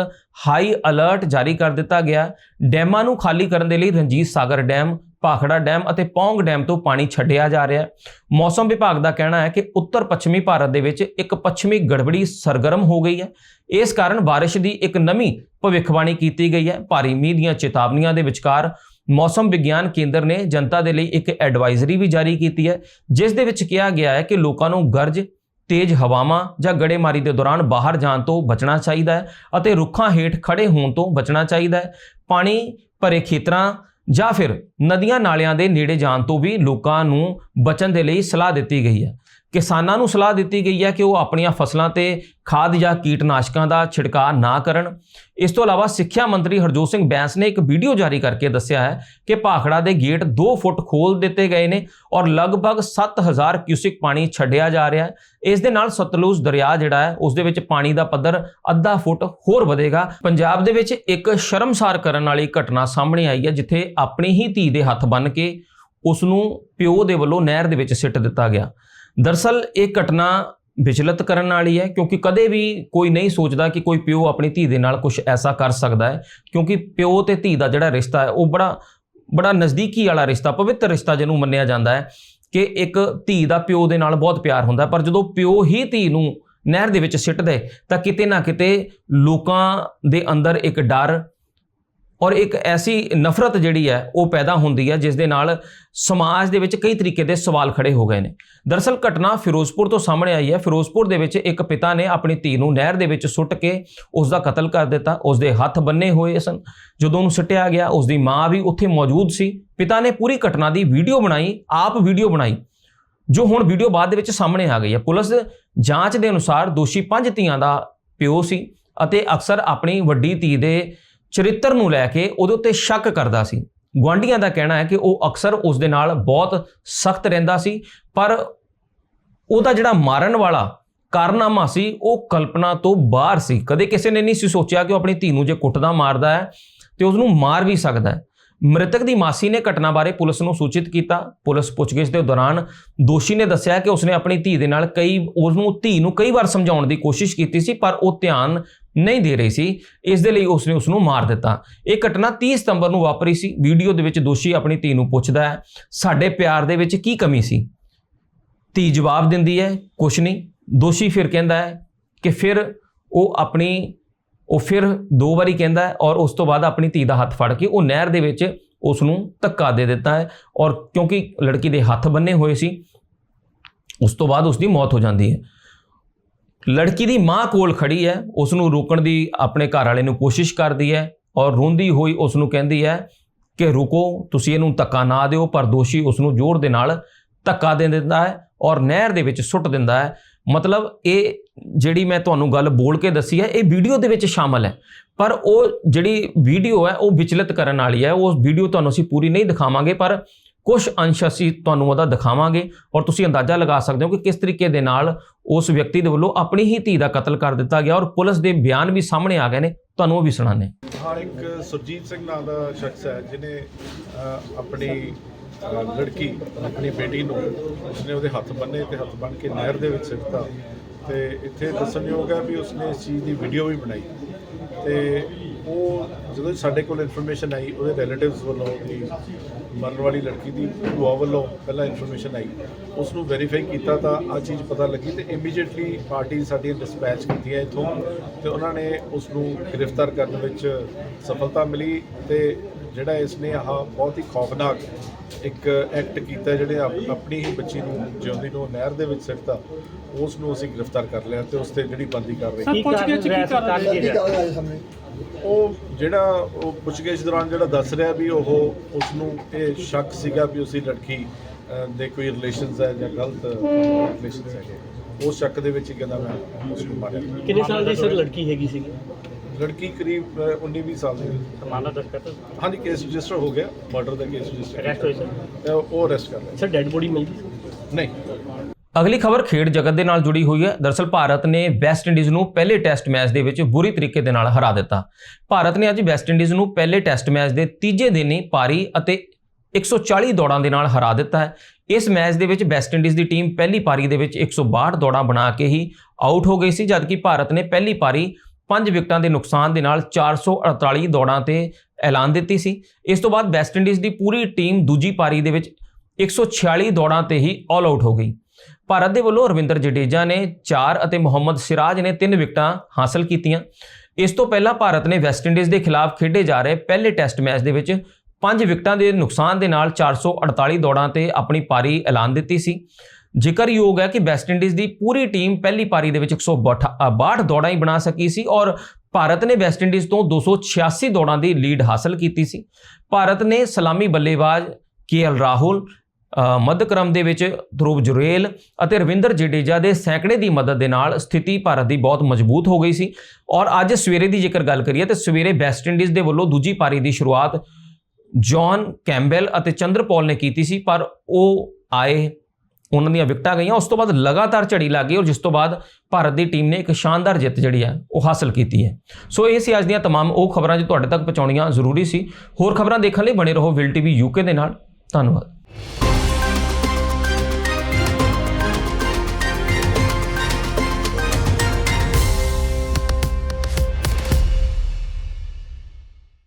Speaker 1: ਹਾਈ ਅਲਰਟ ਜਾਰੀ ਕਰ ਦਿੱਤਾ ਗਿਆ ਡੈਮਾਂ ਨੂੰ ਖਾਲੀ ਕਰਨ ਦੇ ਲਈ ਰਣਜੀਤ ਸਾਗਰ ਡੈਮ, ਭਾਖੜਾ ਡੈਮ ਅਤੇ ਪੌਂਗ ਡੈਮ ਤੋਂ ਪਾਣੀ ਛੱਡਿਆ ਜਾ ਰਿਹਾ ਹੈ। ਮੌਸਮ ਵਿਭਾਗ ਦਾ ਕਹਿਣਾ ਹੈ ਕਿ ਉੱਤਰ ਪੱਛਮੀ ਭਾਰਤ ਦੇ ਵਿੱਚ ਇੱਕ ਪੱਛਮੀ ਗੜਬੜੀ ਸਰਗਰਮ ਹੋ ਗਈ ਹੈ। ਇਸ ਕਾਰਨ ਬਾਰਿਸ਼ ਦੀ ਇੱਕ ਨਵੀਂ ਭਵਿੱਖਬਾਣੀ ਕੀਤੀ ਗਈ ਹੈ। ਭਾਰੀ ਮੀਂਹ ਦੀਆਂ ਚੇਤਾਵਨੀਆਂ ਦੇ ਵਿਚਕਾਰ ਮੌਸਮ ਵਿਗਿਆਨ ਕੇਂਦਰ ਨੇ ਜਨਤਾ ਦੇ ਲਈ ਇੱਕ ਐਡਵਾਈਜ਼ਰੀ ਵੀ ਜਾਰੀ ਕੀਤੀ ਹੈ, ਜਿਸ ਦੇ ਵਿੱਚ ਕਿਹਾ ਗਿਆ ਹੈ ਕਿ ਲੋਕਾਂ ਨੂੰ ਗਰਜ, ਤੇਜ਼ ਹਵਾਵਾਂ ਜਾਂ ਗੜੇਮਾਰੀ ਦੇ ਦੌਰਾਨ ਬਾਹਰ ਜਾਣ ਤੋਂ ਬਚਣਾ ਚਾਹੀਦਾ ਹੈ ਅਤੇ ਰੁੱਖਾਂ ਹੇਠ ਖੜੇ ਹੋਣ ਤੋਂ ਬਚਣਾ ਚਾਹੀਦਾ ਹੈ। ਪਾਣੀ ਭਰੇ ਖੇਤਰਾਂ ਜਾਂ ਫਿਰ ਨਦੀਆਂ ਨਾਲਿਆਂ ਦੇ ਨੇੜੇ ਜਾਣ ਤੋਂ ਵੀ ਲੋਕਾਂ ਨੂੰ ਬਚਣ ਦੇ ਲਈ ਸਲਾਹ ਦਿੱਤੀ ਗਈ ਹੈ। ਕਿਸਾਨਾਂ ਨੂੰ ਸਲਾਹ ਦਿੱਤੀ ਗਈ ਹੈ ਕਿ ਉਹ ਆਪਣੀਆਂ ਫਸਲਾਂ ਤੇ ਖਾਦ ਜਾਂ ਕੀਟਨਾਸ਼ਕਾਂ ਦਾ ਛਿੜਕਾਅ ਨਾ ਕਰਨ। ਇਸ ਤੋਂ ਇਲਾਵਾ ਸਿੱਖਿਆ ਮੰਤਰੀ ਹਰਜੋਤ ਸਿੰਘ ਬੈਂਸ ਨੇ ਇੱਕ ਵੀਡੀਓ ਜਾਰੀ ਕਰਕੇ ਦੱਸਿਆ ਹੈ ਕਿ ਭਾਖੜਾ ਦੇ ਗੇਟ 2 ਫੁੱਟ ਖੋਲ ਦਿੱਤੇ ਗਏ ਨੇ ਔਰ ਲਗਭਗ 7000 ਕਿਊਸਿਕ ਪਾਣੀ ਛੱਡਿਆ ਜਾ ਰਿਹਾ ਹੈ। ਇਸ ਦੇ ਨਾਲ ਸਤਲੁਜ ਦਰਿਆ ਜਿਹੜਾ ਹੈ, ਉਸ ਦੇ ਵਿੱਚ ਪਾਣੀ ਦਾ ਪੱਧਰ ਅੱਧਾ ਫੁੱਟ ਹੋਰ ਵਧੇਗਾ। ਪੰਜਾਬ ਦੇ ਵਿੱਚ ਇੱਕ ਸ਼ਰਮਸਾਰ ਕਰਨ ਵਾਲੀ ਘਟਨਾ ਸਾਹਮਣੇ ਆਈ ਹੈ, ਜਿੱਥੇ ਆਪਣੀ ਹੀ ਧੀ ਦੇ ਹੱਥ ਬੰਨ ਕੇ ਉਸ ਨੂੰ ਪਿਓ ਦੇ ਵੱਲੋਂ ਨਹਿਰ ਦੇ ਵਿੱਚ ਸਿੱਟ ਦਿੱਤਾ ਗਿਆ। ਦਰਸਲ ਇਹ ਘਟਨਾ ਵਿਚਲਿਤ ਕਰਨ ਵਾਲੀ ਹੈ, ਕਿਉਂਕਿ ਕਦੇ ਵੀ ਕੋਈ ਨਹੀਂ ਸੋਚਦਾ ਕਿ ਕੋਈ ਪਿਓ ਆਪਣੀ ਧੀ ਦੇ ਨਾਲ ਕੁਝ ਐਸਾ ਕਰ ਸਕਦਾ ਹੈ, ਕਿਉਂਕਿ ਪਿਓ ਤੇ ਧੀ ਦਾ ਜਿਹੜਾ ਰਿਸ਼ਤਾ ਹੈ, ਉਹ ਬੜਾ ਬੜਾ ਨਜ਼ਦੀਕੀ ਵਾਲਾ ਰਿਸ਼ਤਾ, ਪਵਿੱਤਰ ਰਿਸ਼ਤਾ ਜਿਹਨੂੰ ਮੰਨਿਆ ਜਾਂਦਾ ਹੈ, ਕਿ ਇੱਕ ਧੀ ਦਾ ਪਿਓ ਦੇ ਨਾਲ ਬਹੁਤ ਪਿਆਰ ਹੁੰਦਾ ਪਰ ਜਦੋਂ ਪਿਓ ਹੀ ਧੀ ਨੂੰ ਨਹਿਰ ਦੇ ਵਿੱਚ ਸਿੱਟਦਾ, ਤਾਂ ਕਿਤੇ ਨਾ ਕਿਤੇ ਲੋਕਾਂ ਦੇ ਅੰਦਰ ਇੱਕ ਡਰ ਔਰ ਇੱਕ ਐਸੀ ਨਫ਼ਰਤ ਜਿਹੜੀ ਹੈ, ਉਹ ਪੈਦਾ ਹੁੰਦੀ ਹੈ ਜਿਸ ਦੇ ਨਾਲ ਸਮਾਜ ਦੇ ਵਿੱਚ ਕਈ ਤਰੀਕੇ ਦੇ ਸਵਾਲ ਖੜੇ ਹੋ ਗਏ ਨੇ। ਦਰਅਸਲ ਘਟਨਾ ਫਿਰੋਜ਼ਪੁਰ ਤੋਂ ਸਾਹਮਣੇ ਆਈ ਹੈ। ਫਿਰੋਜ਼ਪੁਰ ਦੇ ਵਿੱਚ ਇੱਕ ਪਿਤਾ ਨੇ ਆਪਣੀ ਧੀ ਨੂੰ ਨਹਿਰ ਦੇ ਵਿੱਚ ਸੁੱਟ ਕੇ ਉਸ ਦਾ ਕਤਲ ਕਰ ਦਿੱਤਾ। ਉਸ ਦੇ ਹੱਥ ਬੰਨੇ ਹੋਏ ਸਨ। ਜਦੋਂ ਉਹਨੂੰ ਸੁੱਟਿਆ ਗਿਆ ਉਸ ਦੀ ਮਾਂ ਵੀ ਉੱਥੇ ਮੌਜੂਦ ਸੀ। ਪਿਤਾ ਨੇ ਪੂਰੀ ਘਟਨਾ ਦੀ ਵੀਡੀਓ ਬਣਾਈ, ਆਪ ਵੀਡੀਓ ਬਣਾਈ, ਜੋ ਹੁਣ ਵੀਡੀਓ ਬਾਅਦ ਦੇ ਵਿੱਚ ਸਾਹਮਣੇ ਆ ਗਈ ਹੈ। ਪੁਲਿਸ ਜਾਂਚ ਦੇ ਅਨੁਸਾਰ ਦੋਸ਼ੀ ਪੰਜ ਧੀਆਂ ਦਾ ਪਿਓ ਸੀ ਅਤੇ ਅਕਸਰ ਆਪਣੀ ਵੱਡੀ ਧੀ ਦੇ ਚਰਿੱਤਰ ਨੂੰ ਲੈ ਕੇ ਉਹਦੇ ਉੱਤੇ ਸ਼ੱਕ ਕਰਦਾ ਸੀ। ਗੁਆਂਢੀਆਂ ਦਾ ਕਹਿਣਾ ਹੈ ਕਿ ਉਹ ਅਕਸਰ ਉਸ ਦੇ ਨਾਲ ਬਹੁਤ ਸਖਤ ਰਹਿੰਦਾ ਸੀ, ਪਰ ਉਹਦਾ ਜਿਹੜਾ ਮਾਰਨ ਵਾਲਾ ਕਾਰਨਾਮਾ ਸੀ, ਉਹ ਕਲਪਨਾ ਤੋਂ ਬਾਹਰ ਸੀ। ਕਦੇ ਕਿਸੇ ਨੇ ਨਹੀਂ ਸੀ ਸੋਚਿਆ ਕਿ ਉਹ ਆਪਣੀ ਧੀ ਨੂੰ ਜੇ ਕੁੱਟਦਾ ਮਾਰਦਾ ਹੈ, ਤੇ ਉਸ ਨੂੰ ਮਾਰ ਵੀ ਸਕਦਾ ਹੈ। ਮ੍ਰਿਤਕ ਦੀ ਮਾਸੀ ਨੇ ਘਟਨਾ ਬਾਰੇ ਪੁਲਿਸ ਨੂੰ ਸੂਚਿਤ ਕੀਤਾ। ਪੁਲਿਸ ਪੁੱਛਗਿੱਛ ਦੇ ਦੌਰਾਨ ਦੋਸ਼ੀ ਨੇ ਦੱਸਿਆ ਕਿ ਉਸਨੇ ਆਪਣੀ ਧੀ ਦੇ ਨਾਲ ਕਈ ਉਸ ਨੂੰ ਧੀ ਨੂੰ ਕਈ ਵਾਰ ਸਮਝਾਉਣ ਦੀ ਕੋਸ਼ਿਸ਼ ਕੀਤੀ ਸੀ, ਪਰ ਉਹ ਧਿਆਨ ਨਹੀਂ ਦੇ ਰਹੀ ਸੀ, ਇਸ ਦੇ ਲਈ ਉਸਨੇ ਉਸ ਨੂੰ ਮਾਰ ਦਿੱਤਾ। ਇਹ ਘਟਨਾ 30 ਸਤੰਬਰ ਨੂੰ ਵਾਪਰੀ ਸੀ। ਵੀਡੀਓ ਦੇ ਵਿੱਚ ਦੋਸ਼ੀ ਆਪਣੀ ਧੀ ਨੂੰ ਪੁੱਛਦਾ ਹੈ, ਸਾਡੇ ਪਿਆਰ ਦੇ ਵਿੱਚ ਕੀ ਕਮੀ ਸੀ? ਧੀ ਜਵਾਬ ਦਿੰਦੀ ਹੈ, ਕੁਛ ਨਹੀਂ। ਦੋਸ਼ੀ ਫਿਰ ਕਹਿੰਦਾ ਹੈ ਕਿ ਫਿਰ ਉਹ ਆਪਣੀ, ਉਹ ਫਿਰ ਦੋ ਵਾਰੀ ਕਹਿੰਦਾ ਹੈ ਔਰ ਉਸ ਤੋਂ ਬਾਅਦ ਆਪਣੀ ਧੀ ਦਾ ਹੱਥ ਫੜ ਕੇ ਉਹ ਨਹਿਰ ਦੇ ਵਿੱਚ ਉਸ ਨੂੰ ਧੱਕਾ ਦੇ ਦਿੱਤਾ ਹੈ ਔਰ ਕਿਉਂਕਿ ਲੜਕੀ ਦੇ ਹੱਥ ਬੰਨੇ ਹੋਏ ਸੀ, ਉਸ ਤੋਂ ਬਾਅਦ ਉਸ ਦੀ ਮੌਤ ਹੋ ਜਾਂਦੀ ਹੈ। ਲੜਕੀ ਦੀ ਮਾਂ ਕੋਲ ਖੜੀ ਹੈ ਉਸ ਨੂੰ ਰੋਕਣ ਦੀ ਆਪਣੇ ਘਰ ਵਾਲੇ ਨੂੰ ਕੋਸ਼ਿਸ਼ ਕਰਦੀ ਹੈ ਔਰ ਰੋਂਦੀ ਹੋਈ ਉਸ ਨੂੰ ਕਹਿੰਦੀ ਹੈ ਕਿ ਰੁਕੋ, ਤੁਸੀਂ ਇਹਨੂੰ ਧੱਕਾ ਨਾ ਦਿਓ, ਪਰ ਦੋਸ਼ੀ ਉਸ ਨੂੰ ਜ਼ੋਰ ਦੇ ਨਾਲ ਧੱਕਾ ਦੇ ਦਿੰਦਾ ਹੈ ਔਰ ਨਹਿਰ ਦੇ ਵਿੱਚ ਸੁੱਟ ਦਿੰਦਾ ਹੈ। ਮਤਲਬ ਇਹ ਜਿਹੜੀ ਮੈਂ ਤੁਹਾਨੂੰ ਗੱਲ ਬੋਲ ਕੇ ਦੱਸੀ ਹੈ, ਇਹ ਵੀਡੀਓ ਦੇ ਵਿੱਚ ਸ਼ਾਮਲ ਹੈ। ਪਰ ਉਹ ਜਿਹੜੀ ਵੀਡੀਓ ਹੈ, ਉਹ ਵਿਚਲਿਤ ਕਰਨ ਵਾਲੀ ਹੈ। ਉਹ ਵੀਡੀਓ ਤੁਹਾਨੂੰ ਅਸੀਂ ਪੂਰੀ ਨਹੀਂ ਦਿਖਾਵਾਂਗੇ, ਪਰ ਕੁਝ ਅੰਸ਼ ਅਸੀਂ ਤੁਹਾਨੂੰ ਉਹਦਾ ਦਿਖਾਵਾਂਗੇ ਔਰ ਤੁਸੀਂ ਅੰਦਾਜ਼ਾ ਲਗਾ ਸਕਦੇ ਹੋ ਕਿ ਕਿਸ ਤਰੀਕੇ ਦੇ ਨਾਲ ਉਸ ਵਿਅਕਤੀ ਦੇ ਵੱਲੋਂ ਆਪਣੀ ਹੀ ਧੀ ਦਾ ਕਤਲ ਕਰ ਦਿੱਤਾ ਗਿਆ ਔਰ ਪੁਲਿਸ ਦੇ ਬਿਆਨ ਵੀ ਸਾਹਮਣੇ ਆ ਗਏ ਨੇ, ਤੁਹਾਨੂੰ ਉਹ ਵੀ ਸੁਣਾਉਂਦੇ
Speaker 2: ਹਾਂ। ਇੱਕ ਸੁਰਜੀਤ ਸਿੰਘ ਨਾਂ ਦਾ ਸ਼ਖਸ ਹੈ ਜਿਨੇ ਆਪਣੀ ਲੜਕੀ, ਆਪਣੀ ਬੇਟੀ ਨੂੰ ਉਸਨੇ ਉਹਦੇ ਹੱਥ ਬੰਨੇ ਤੇ ਹੱਥ ਬੰਨ ਕੇ ਨਹਿਰ ਦੇ ਵਿੱਚ ਸਿੱਟਤਾ ਤੇ ਇੱਥੇ ਦੱਸਣਯੋਗ ਹੈ ਵੀ ਉਸਨੇ ਇਸ ਚੀਜ਼ ਦੀ ਵੀਡੀਓ ਵੀ ਬਣਾਈ ਤੇ ਉਹ ਜਦੋਂ ਸਾਡੇ ਕੋਲ ਇਨਫੋਰਮੇਸ਼ਨ ਆਈ, ਉਹਦੇ ਰਿਲੇਟਿਵਸ ਵੱਲੋਂ ਦੀ ਮਰਨ ਵਾਲੀ ਲੜਕੀ ਦੀ ਭੂਆ ਵੱਲੋਂ ਪਹਿਲਾਂ ਇਨਫੋਰਮੇਸ਼ਨ ਆਈ। ਉਸ ਨੂੰ ਵੈਰੀਫਾਈ ਕੀਤਾ ਤਾਂ ਆ ਚੀਜ਼ ਪਤਾ ਲੱਗੀ ਤੇ ਇਮੀਡੀਏਟਲੀ ਪਾਰਟੀ ਸਾਡੀਆਂ ਡਿਸਪੈਚ ਕੀਤੀਆਂ ਇੱਥੋਂ ਤੇ ਉਹਨਾਂ ਨੇ ਉਸ ਨੂੰ ਗ੍ਰਿਫਤਾਰ ਕਰਨ ਵਿੱਚ ਸਫਲਤਾ ਮਿਲੀ ਤੇ ਜਿਹੜਾ ਇਸ ਨੇ ਆਹ ਬਹੁਤ ਹੀ ਖੌਫਨਾਕ ਇੱਕ ਐਕਟ ਕੀਤਾ ਜਿਹੜੇ ਆਪ- ਆਪਣੀ ਹੀ ਬੱਚੀ ਨੂੰ ਜਿਉਂਦੀ ਨੂੰ ਨਹਿਰ ਦੇ ਵਿੱਚ ਸਿੱਟਤਾ ਉਸ ਨੂੰ ਅਸੀਂ ਗ੍ਰਿਫਤਾਰ ਕਰ ਲਿਆ ਤੇ ਉਸ ਤੇ ਜਿਹੜੀ ਬੰਦੀ ਕਰ ਰਹੀ
Speaker 3: ਕੀ ਕਾਰਨ ਰਿਹਾ ਸਰਕਾਰ ਕੀ ਰਿਹਾ
Speaker 2: ਉਹ ਜਿਹੜਾ ਉਹ ਪੁੱਛਗਿੱਛ ਦੌਰਾਨ ਜਿਹੜਾ ਦੱਸ ਰਿਹਾ ਵੀ ਉਹ ਉਸ ਨੂੰ ਇਹ ਸ਼ੱਕ ਸੀਗਾ ਵੀ ਉਸਦੀ ਲੜਕੀ ਦੇ ਕੋਈ ਰਿਲੇਸ਼ਨਸ ਹੈ ਜਾਂ ਗਲਤ ਰਿਲੇਸ਼ਨਸ ਹੈਗੇ। ਉਸ ਸ਼ੱਕ ਦੇ ਵਿੱਚ ਹੀ ਕਹਿੰਦਾ ਮੈਂ ਉਸ ਨੂੰ ਮਾਰਿਆ।
Speaker 3: ਕਿੰਨੇ ਸਾਲ ਦੀ ਸਰ ਲੜਕੀ ਹੈਗੀ ਸੀਗੀ?
Speaker 2: ਲੜਕੀ ਕਰੀਬ 19 20 ਸਾਲ ਦੀ ਸੀ।
Speaker 3: ਮਾਮਲਾ ਦਰਜ ਕਰਤਾ
Speaker 2: ਹਾਂਜੀ ਕੇਸ ਰਜਿਸਟਰ ਹੋ ਗਿਆ। ਮਰਡਰ ਦਾ ਕੇਸ ਰਜਿਸਟਰ
Speaker 3: ਅਰੈਸਟ ਸਰ
Speaker 2: ਉਹ ਅਰੈਸਟ ਕਰ ਲਿਆ।
Speaker 3: ਸਰ ਡੈਡ ਬੋਡੀ ਮਿਲ ਗਈ
Speaker 2: ਨਹੀਂ।
Speaker 1: ਅਗਲੀ ਖਬਰ ਖੇਡ ਜਗਤ ਦੇ ਨਾਲ ਜੁੜੀ ਹੋਈ ਹੈ। ਦਰਅਸਲ ਭਾਰਤ ਨੇ ਵੈਸਟ ਇੰਡੀਜ਼ ਨੂੰ ਪਹਿਲੇ ਟੈਸਟ ਮੈਚ ਦੇ ਵਿੱਚ ਬੁਰੀ ਤਰੀਕੇ ਦੇ ਨਾਲ ਹਰਾ ਦਿੱਤਾ। ਭਾਰਤ ਨੇ ਅੱਜ ਵੈਸਟ ਇੰਡੀਜ਼ ਨੂੰ ਪਹਿਲੇ ਟੈਸਟ ਮੈਚ ਦੇ ਤੀਜੇ ਦਿਨ ਹੀ ਭਾਰੀ ਅਤੇ 140 ਦੌੜਾਂ ਦੇ ਨਾਲ ਹਰਾ ਦਿੱਤਾ ਹੈ। ਇਸ ਮੈਚ ਦੇ ਵਿੱਚ ਵੈਸਟ ਇੰਡੀਜ਼ ਦੀ ਟੀਮ ਪਹਿਲੀ ਪਾਰੀ ਦੇ ਵਿੱਚ 162 ਦੌੜਾਂ ਬਣਾ ਕੇ ਹੀ ਆਊਟ ਹੋ ਗਈ ਸੀ, ਜਦਕਿ ਭਾਰਤ ਨੇ ਪਹਿਲੀ ਪਾਰੀ 5 ਵਿਕਟਾਂ ਦੇ ਨੁਕਸਾਨ ਦੇ ਨਾਲ 448 ਦੌੜਾਂ ਤੇ ਐਲਾਨ ਦਿੱਤੀ ਸੀ। ਇਸ ਤੋਂ ਬਾਅਦ ਵੈਸਟ ਇੰਡੀਜ਼ ਦੀ ਪੂਰੀ ਟੀਮ ਦੂਜੀ ਪਾਰੀ ਦੇ ਵਿੱਚ 146 ਦੌੜਾਂ ਤੇ ਹੀ ਆਲ ਆਊਟ ਹੋ ਗਈ। ਭਾਰਤ ਦੇ ਵੱਲੋਂ ਰਵਿੰਦਰ ਜਡੇਜਾ ਨੇ 4 ਅਤੇ ਮੁਹੰਮਦ ਸਿਰਾਜ ਨੇ 3 ਵਿਕਟਾਂ ਹਾਸਲ ਕੀਤੀਆਂ। ਇਸ ਤੋਂ ਪਹਿਲਾਂ ਭਾਰਤ ਨੇ ਵੈਸਟ ਇੰਡੀਜ਼ ਦੇ ਖਿਲਾਫ ਖੇਡੇ ਜਾ ਰਹੇ ਪਹਿਲੇ ਟੈਸਟ ਮੈਚ ਦੇ ਵਿੱਚ 5 ਵਿਕਟਾਂ ਦੇ ਨੁਕਸਾਨ ਦੇ ਨਾਲ 448 ਦੌੜਾਂ ਤੇ ਆਪਣੀ ਪਾਰੀ ਐਲਾਨ ਦਿੱਤੀ ਸੀ। ਜ਼ਿਕਰਯੋਗ ਹੈ ਕਿ ਵੈਸਟ ਇੰਡੀਜ਼ ਦੀ ਪੂਰੀ ਟੀਮ ਪਹਿਲੀ ਪਾਰੀ ਦੇ ਵਿੱਚ 162 ਦੌੜਾਂ ਹੀ ਬਣਾ ਸਕੀ ਸੀ ਔਰ ਭਾਰਤ ਨੇ ਵੈਸਟ ਇੰਡੀਜ਼ ਤੋਂ 286 ਦੌੜਾਂ ਦੀ ਲੀਡ ਹਾਸਲ ਕੀਤੀ ਸੀ। ਭਾਰਤ ਨੇ ਸਲਾਮੀ ਬੱਲੇਬਾਜ਼ ਕੇਐਲ ਰਾਹੁਲ ਮੱਧ ਕ੍ਰਮ ਦੇ ਵਿੱਚ ਧਰੁਵ ਜੁਰੇਲ ਅਤੇ ਰਵਿੰਦਰ ਜਡੇਜਾ ਦੇ ਸੈਂਕੜੇ ਦੀ ਮਦਦ ਦੇ ਨਾਲ ਸਥਿਤੀ ਭਾਰਤ ਦੀ ਬਹੁਤ ਮਜ਼ਬੂਤ ਹੋ ਗਈ ਸੀ ਔਰ ਅੱਜ ਸਵੇਰੇ ਦੀ ਜੇਕਰ ਗੱਲ ਕਰੀਏ ਤਾਂ ਸਵੇਰੇ ਵੈਸਟ ਇੰਡੀਜ਼ ਦੇ ਵੱਲੋਂ ਦੂਜੀ ਪਾਰੀ ਦੀ ਸ਼ੁਰੂਆਤ ਜੌਨ ਕੈਂਬਲ ਅਤੇ ਚੰਦਰਪੌਲ ਨੇ ਕੀਤੀ ਸੀ ਪਰ ਉਹ ਆਏ ਉਹਨਾਂ ਦੀਆਂ ਵਿਕਟਾਂ ਗਈਆਂ ਉਸ ਤੋਂ ਬਾਅਦ ਲਗਾਤਾਰ ਝੜੀ ਲੱਗ ਗਈ ਔਰ ਜਿਸ ਤੋਂ ਬਾਅਦ ਭਾਰਤ ਦੀ ਟੀਮ ਨੇ ਇੱਕ ਸ਼ਾਨਦਾਰ ਜਿੱਤ ਜਿਹੜੀ ਹੈ ਉਹ ਹਾਸਲ ਕੀਤੀ ਹੈ ਸੋ ਇਹ ਸੀ ਅੱਜ ਦੀਆਂ तमाम ਉਹ ਖਬਰਾਂ ਜੋ ਤੁਹਾਡੇ ਤੱਕ ਪਹੁੰਚਾਉਣੀਆਂ ਜ਼ਰੂਰੀ ਸੀ ਹੋਰ ਖਬਰਾਂ ਦੇਖਣ ਲਈ ਬਣੇ ਰਹੋ ਵਿਲ ਟੀਵੀ ਯੂਕੇ ਦੇ ਨਾਲ ਧੰਨਵਾਦ